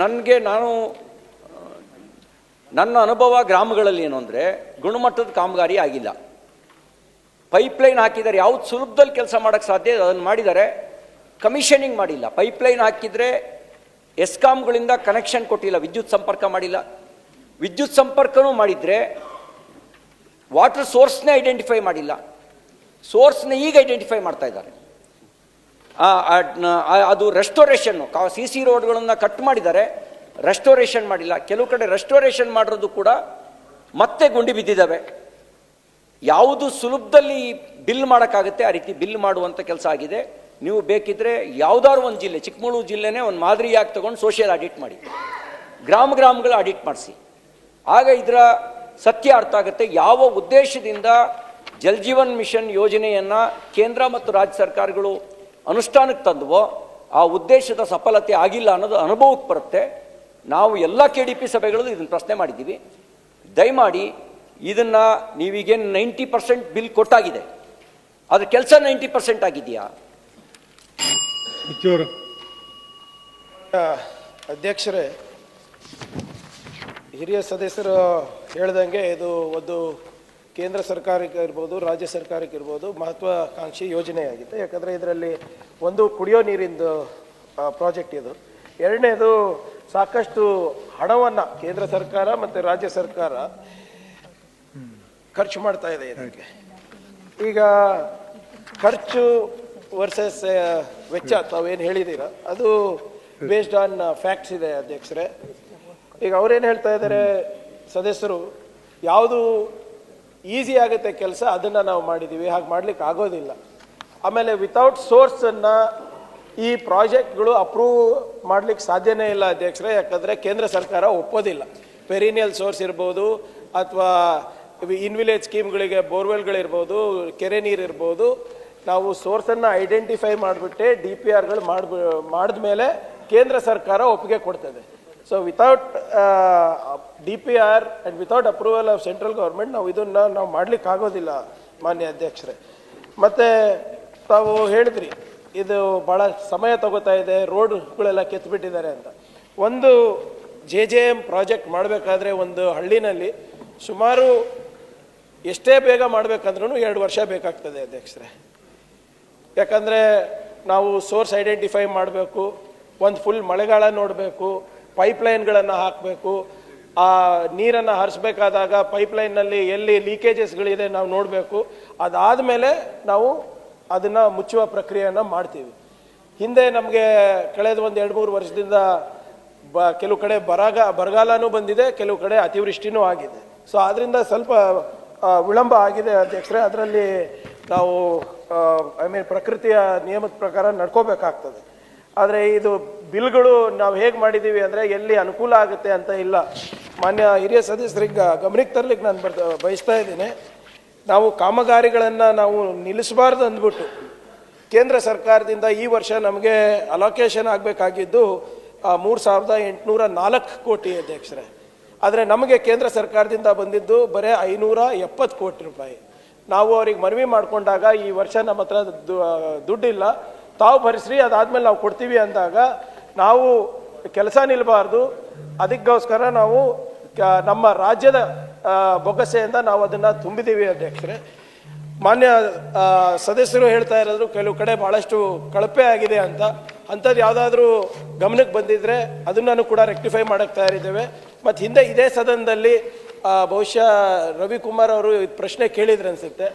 ನನಗೆ ನಾನು, ನನ್ನ ಅನುಭವ ಗ್ರಾಮಗಳಲ್ಲಿ ಏನು ಅಂದರೆ, ಗುಣಮಟ್ಟದ ಕಾಮಗಾರಿ ಆಗಿಲ್ಲ. ಪೈಪ್ಲೈನ್ ಹಾಕಿದ್ದಾರೆ ಯಾವ್ದು ಸುಲಭದಲ್ಲಿ ಕೆಲಸ ಮಾಡೋಕ್ಕೆ ಸಾಧ್ಯ ಅದನ್ನು ಮಾಡಿದ್ದಾರೆ ಕಮಿಷನಿಂಗ್ ಮಾಡಿಲ್ಲ. ಪೈಪ್ಲೈನ್ ಹಾಕಿದರೆ ಎಸ್ಕಾಮ್ಗಳಿಂದ ಕನೆಕ್ಷನ್ ಕೊಟ್ಟಿಲ್ಲ, ವಿದ್ಯುತ್ ಸಂಪರ್ಕ ಮಾಡಿಲ್ಲ. ವಿದ್ಯುತ್ ಸಂಪರ್ಕನೂ ಮಾಡಿದರೆ ವಾಟರ್ ಸೋರ್ಸ್ನೇ ಐಡೆಂಟಿಫೈ ಮಾಡಿಲ್ಲ. ಸೋರ್ಸ್ನ ಈಗ ಐಡೆಂಟಿಫೈ ಮಾಡ್ತಾ ಇದ್ದಾರೆ. ಅದು ರೆಸ್ಟೋರೇಷನ್ನು ಕಾ ಸಿ ಸಿ ರೋಡ್ಗಳನ್ನು ಕಟ್ ಮಾಡಿದ್ದಾರೆ. ರೆಸ್ಟೋರೇಷನ್ ಮಾಡಿಲ್ಲ. ಕೆಲವು ಕಡೆ ರೆಸ್ಟೋರೇಷನ್ ಮಾಡಿರೋದು ಕೂಡ ಮತ್ತೆ ಗುಂಡಿ ಬಿದ್ದಿದ್ದಾವೆ. ಯಾವುದು ಸುಲಭದಲ್ಲಿ ಬಿಲ್ ಮಾಡೋಕ್ಕಾಗುತ್ತೆ, ಆ ರೀತಿ ಬಿಲ್ ಮಾಡುವಂಥ ಕೆಲಸ ಆಗಿದೆ. ನೀವು ಬೇಕಿದ್ರೆ ಯಾವುದಾದ್ರು ಒಂದು ಜಿಲ್ಲೆ, ಚಿಕ್ಕಮಗಳೂರು ಜಿಲ್ಲೆನೇ ಒಂದು ಮಾದರಿಯಾಗಿ ತಗೊಂಡು ಸೋಷಿಯಲ್ ಆಡಿಟ್ ಮಾಡಿ. ಗ್ರಾಮ ಗ್ರಾಮಗಳ ಆಡಿಟ್ ಮಾಡಿಸಿ. ಆಗ ಇದರ ಸತ್ಯ ಅರ್ಥ ಆಗುತ್ತೆ. ಯಾವ ಉದ್ದೇಶದಿಂದ ಜಲ್ ಜೀವನ್ ಮಿಷನ್ ಯೋಜನೆಯನ್ನು ಕೇಂದ್ರ ಮತ್ತು ರಾಜ್ಯ ಸರ್ಕಾರಗಳು ಅನುಷ್ಠಾನಕ್ಕೆ ತಂದವೋ ಆ ಉದ್ದೇಶದ ಸಫಲತೆ ಆಗಿಲ್ಲ ಅನ್ನೋದು ಅನುಭವಕ್ಕೆ ಬರುತ್ತೆ. ನಾವು ಎಲ್ಲ ಕೆ ಡಿ ಪಿ ಸಭೆಗಳಲ್ಲೂ ಇದನ್ನು ಪ್ರಶ್ನೆ ಮಾಡಿದ್ದೀವಿ. ದಯಮಾಡಿ ಇದನ್ನು ನೀವೀಗೇನು ನೈಂಟಿ ಪರ್ಸೆಂಟ್ ಬಿಲ್ ಕೊಟ್ಟಾಗಿದೆ. ಅದ್ರ ಕೆಲಸ ನೈಂಟಿ ಪರ್ಸೆಂಟ್ ಆಗಿದೆಯಾ? ಅಧ್ಯಕ್ಷರೇ ಹಿರಿಯ ಸದಸ್ಯರು ಹೇಳ್ದಂಗೆ ಇದು ಒಂದು ಕೇಂದ್ರ ಸರ್ಕಾರಕ್ಕೆ ಇರ್ಬೋದು, ರಾಜ್ಯ ಸರ್ಕಾರಕ್ಕೆ ಇರ್ಬೋದು ಮಹತ್ವಾಕಾಂಕ್ಷಿ ಯೋಜನೆಯಾಗಿದೆ ಯಾಕಂದರೆ ಇದರಲ್ಲಿ ಒಂದು ಕುಡಿಯೋ ನೀರಿಂದು ಪ್ರಾಜೆಕ್ಟ್ ಇದು. ಎರಡನೇದು ಸಾಕಷ್ಟು ಹಣವನ್ನು ಕೇಂದ್ರ ಸರ್ಕಾರ ಮತ್ತು ರಾಜ್ಯ ಸರ್ಕಾರ ಖರ್ಚು ಮಾಡ್ತಾ ಇದೆ ಇದಕ್ಕೆ. ಈಗ ಖರ್ಚು ವರ್ಸಸ್ ವೆಚ್ಚ ತಾವೇನು ಹೇಳಿದ್ದೀರ ಅದು ಬೇಸ್ಡ್ ಆನ್ ಫ್ಯಾಕ್ಟ್ಸ್ ಇದೆ ಅಧ್ಯಕ್ಷರೇ. ಈಗ ಅವ್ರೇನು ಹೇಳ್ತಾ ಇದ್ದಾರೆ ಸದಸ್ಯರು, ಯಾವುದು ಈಸಿ ಆಗುತ್ತೆ ಕೆಲಸ, ಅದನ್ನು ನಾವು ಮಾಡಿದ್ದೀವಿ ಹಾಗೆ ಮಾಡ್ಲಿಕ್ಕೆ ಆಗೋದಿಲ್ಲ. ಆಮೇಲೆ ವಿತೌಟ್ ಸೋರ್ಸನ್ನು ಈ ಪ್ರಾಜೆಕ್ಟ್ಗಳು ಅಪ್ರೂವ್ ಮಾಡ್ಲಿಕ್ಕೆ ಸಾಧ್ಯನೇ ಇಲ್ಲ ಅಧ್ಯಕ್ಷರೇ. ಯಾಕಂದರೆ ಕೇಂದ್ರ ಸರ್ಕಾರ ಒಪ್ಪೋದಿಲ್ಲ. ಪೆರಿನಿಯಲ್ ಸೋರ್ಸ್ ಇರ್ಬೋದು, ಅಥವಾ ಇನ್ವಿಲೇಜ್ ಸ್ಕೀಮ್ಗಳಿಗೆ ಬೋರ್ವೆಲ್ಗಳಿರ್ಬೋದು ಕೆರೆ ನೀರು ಇರ್ಬೋದು, ನಾವು ಸೋರ್ಸನ್ನು ಐಡೆಂಟಿಫೈ ಮಾಡಿಬಿಟ್ಟೆ ಡಿ ಪಿ ಆರ್ಗಳು ಮಾಡಿದ ಮೇಲೆ ಕೇಂದ್ರ ಸರ್ಕಾರ ಒಪ್ಪಿಗೆ ಕೊಡ್ತದೆ. So without D P R and without approval of central government ನಾವು ಇದನ್ನು ನಾವು ಮಾಡ್ಲಿಕ್ಕೆ ಆಗೋದಿಲ್ಲ ಮಾನ್ಯ ಅಧ್ಯಕ್ಷರೇ. ಮತ್ತು ತಾವು ಹೇಳಿದ್ರಿ, ಇದು ಭಾಳ ಸಮಯ ತಗೋತಾ ಇದೆ, ರೋಡ್ಗಳೆಲ್ಲ ಕೆತ್ತಿಬಿಟ್ಟಿದ್ದಾರೆ ಅಂತ. ಒಂದು ಜೆ ಜೆ ಎಂ ಪ್ರಾಜೆಕ್ಟ್ ಮಾಡಬೇಕಾದ್ರೆ ಒಂದು ಹಳ್ಳಿನಲ್ಲಿ ಸುಮಾರು ಎಷ್ಟೇ ಬೇಗ ಮಾಡಬೇಕಂದ್ರೂ ಎರಡು ವರ್ಷ ಬೇಕಾಗ್ತದೆ ಅಧ್ಯಕ್ಷರೇ. ಯಾಕಂದರೆ ನಾವು ಸೋರ್ಸ್ ಐಡೆಂಟಿಫೈ ಮಾಡಬೇಕು, ಒಂದು ಫುಲ್ ಮಳೆಗಾಲ ನೋಡಬೇಕು ಪೈಪ್ಲೈನ್ಗಳನ್ನು ಹಾಕಬೇಕು. ಆ ನೀರನ್ನು ಹರಿಸ್ಬೇಕಾದಾಗ ಪೈಪ್ಲೈನ್ನಲ್ಲಿ ಎಲ್ಲಿ ಲೀಕೇಜಸ್ಗಳಿದೆ ನಾವು ನೋಡಬೇಕು. ಅದಾದ ಮೇಲೆ ನಾವು ಅದನ್ನು ಮುಚ್ಚುವ ಪ್ರಕ್ರಿಯೆಯನ್ನು ಮಾಡ್ತೀವಿ. ಹಿಂದೆ ನಮಗೆ ಕಳೆದ ಒಂದು ಎರಡು ಮೂರು ವರ್ಷದಿಂದ ಬ ಕೆಲವು ಕಡೆ ಬರಗ ಬರಗಾಲನೂ ಬಂದಿದೆ, ಕೆಲವು ಕಡೆ ಅತಿವೃಷ್ಟಿನೂ ಆಗಿದೆ. ಸೊ ಆದ್ದರಿಂದ ಸ್ವಲ್ಪ ವಿಳಂಬ ಆಗಿದೆ ಅಧ್ಯಕ್ಷರೇ. ಅದರಲ್ಲಿ ನಾವು ಐ ಮೀನ್ ಪ್ರಕೃತಿಯ ನಿಯಮದ ಪ್ರಕಾರ ನಡ್ಕೋಬೇಕಾಗ್ತದೆ. ಆದರೆ ಇದು ಬಿಲ್ಗಳು ನಾವು ಹೇಗೆ ಮಾಡಿದ್ದೀವಿ ಅಂದರೆ ಎಲ್ಲಿ ಅನುಕೂಲ ಆಗುತ್ತೆ ಅಂತ ಇಲ್ಲ. ಮಾನ್ಯ ಹಿರಿಯ ಸದಸ್ಯರಿಗೆ ಗಮನಕ್ಕೆ ತರ್ಲಿಕ್ಕೆ ನಾನು ಬರ್ತ, ಬಯಸ್ತಾ ಇದ್ದೀನಿ. ನಾವು ಕಾಮಗಾರಿಗಳನ್ನು ನಾವು ನಿಲ್ಲಿಸಬಾರ್ದು ಅಂದ್ಬಿಟ್ಟು ಕೇಂದ್ರ ಸರ್ಕಾರದಿಂದ ಈ ವರ್ಷ ನಮಗೆ ಅಲೋಕೇಶನ್ ಆಗಬೇಕಾಗಿದ್ದು ಮೂರು ಸಾವಿರದ ಎಂಟುನೂರ ನಾಲ್ಕು ಕೋಟಿ ಅಧ್ಯಕ್ಷರೇ. ಆದರೆ ನಮಗೆ ಕೇಂದ್ರ ಸರ್ಕಾರದಿಂದ ಬಂದಿದ್ದು ಬರೀ ಐನೂರ ಎಪ್ಪತ್ತು ಕೋಟಿ ರೂಪಾಯಿ. ನಾವು ಅವ್ರಿಗೆ ಮನವಿ ಮಾಡಿಕೊಂಡಾಗ ಈ ವರ್ಷ ನಮ್ಮ ಹತ್ರ ದುಡ್ಡಿಲ್ಲ. ತಾವು ಭರಿಸ್ರಿ, ಅದಾದಮೇಲೆ ನಾವು ಕೊಡ್ತೀವಿ ಅಂದಾಗ ನಾವು ಕೆಲಸ ನಿಲ್ಲಬಾರ್ದು ಅದಕ್ಕೋಸ್ಕರ ನಾವು ನಮ್ಮ ರಾಜ್ಯದ ಬೊಗಸೆಯಿಂದ ನಾವು ಅದನ್ನು ತುಂಬಿದ್ದೀವಿ ಅಧ್ಯಕ್ಷರೇ. ಮಾನ್ಯ ಸದಸ್ಯರು ಹೇಳ್ತಾ ಇರೋದು ಕೆಲವು ಕಡೆ ಭಾಳಷ್ಟು ಕಳಪೆ ಆಗಿದೆ ಅಂತ. ಅಂಥದ್ದು ಯಾವುದಾದ್ರೂ ಗಮನಕ್ಕೆ ಬಂದಿದ್ದರೆ ಅದನ್ನು ಕೂಡ ರೆಕ್ಟಿಫೈ ಮಾಡೋಕ್ಕೆ ತಯಾರಿದ್ದೇವೆ. ಮತ್ತು ಹಿಂದೆ ಇದೇ ಸದನದಲ್ಲಿ ಬಹುಶಃ ರವಿಕುಮಾರ್ ಅವರು ಪ್ರಶ್ನೆ ಕೇಳಿದ್ರು ಅನಿಸುತ್ತೆ.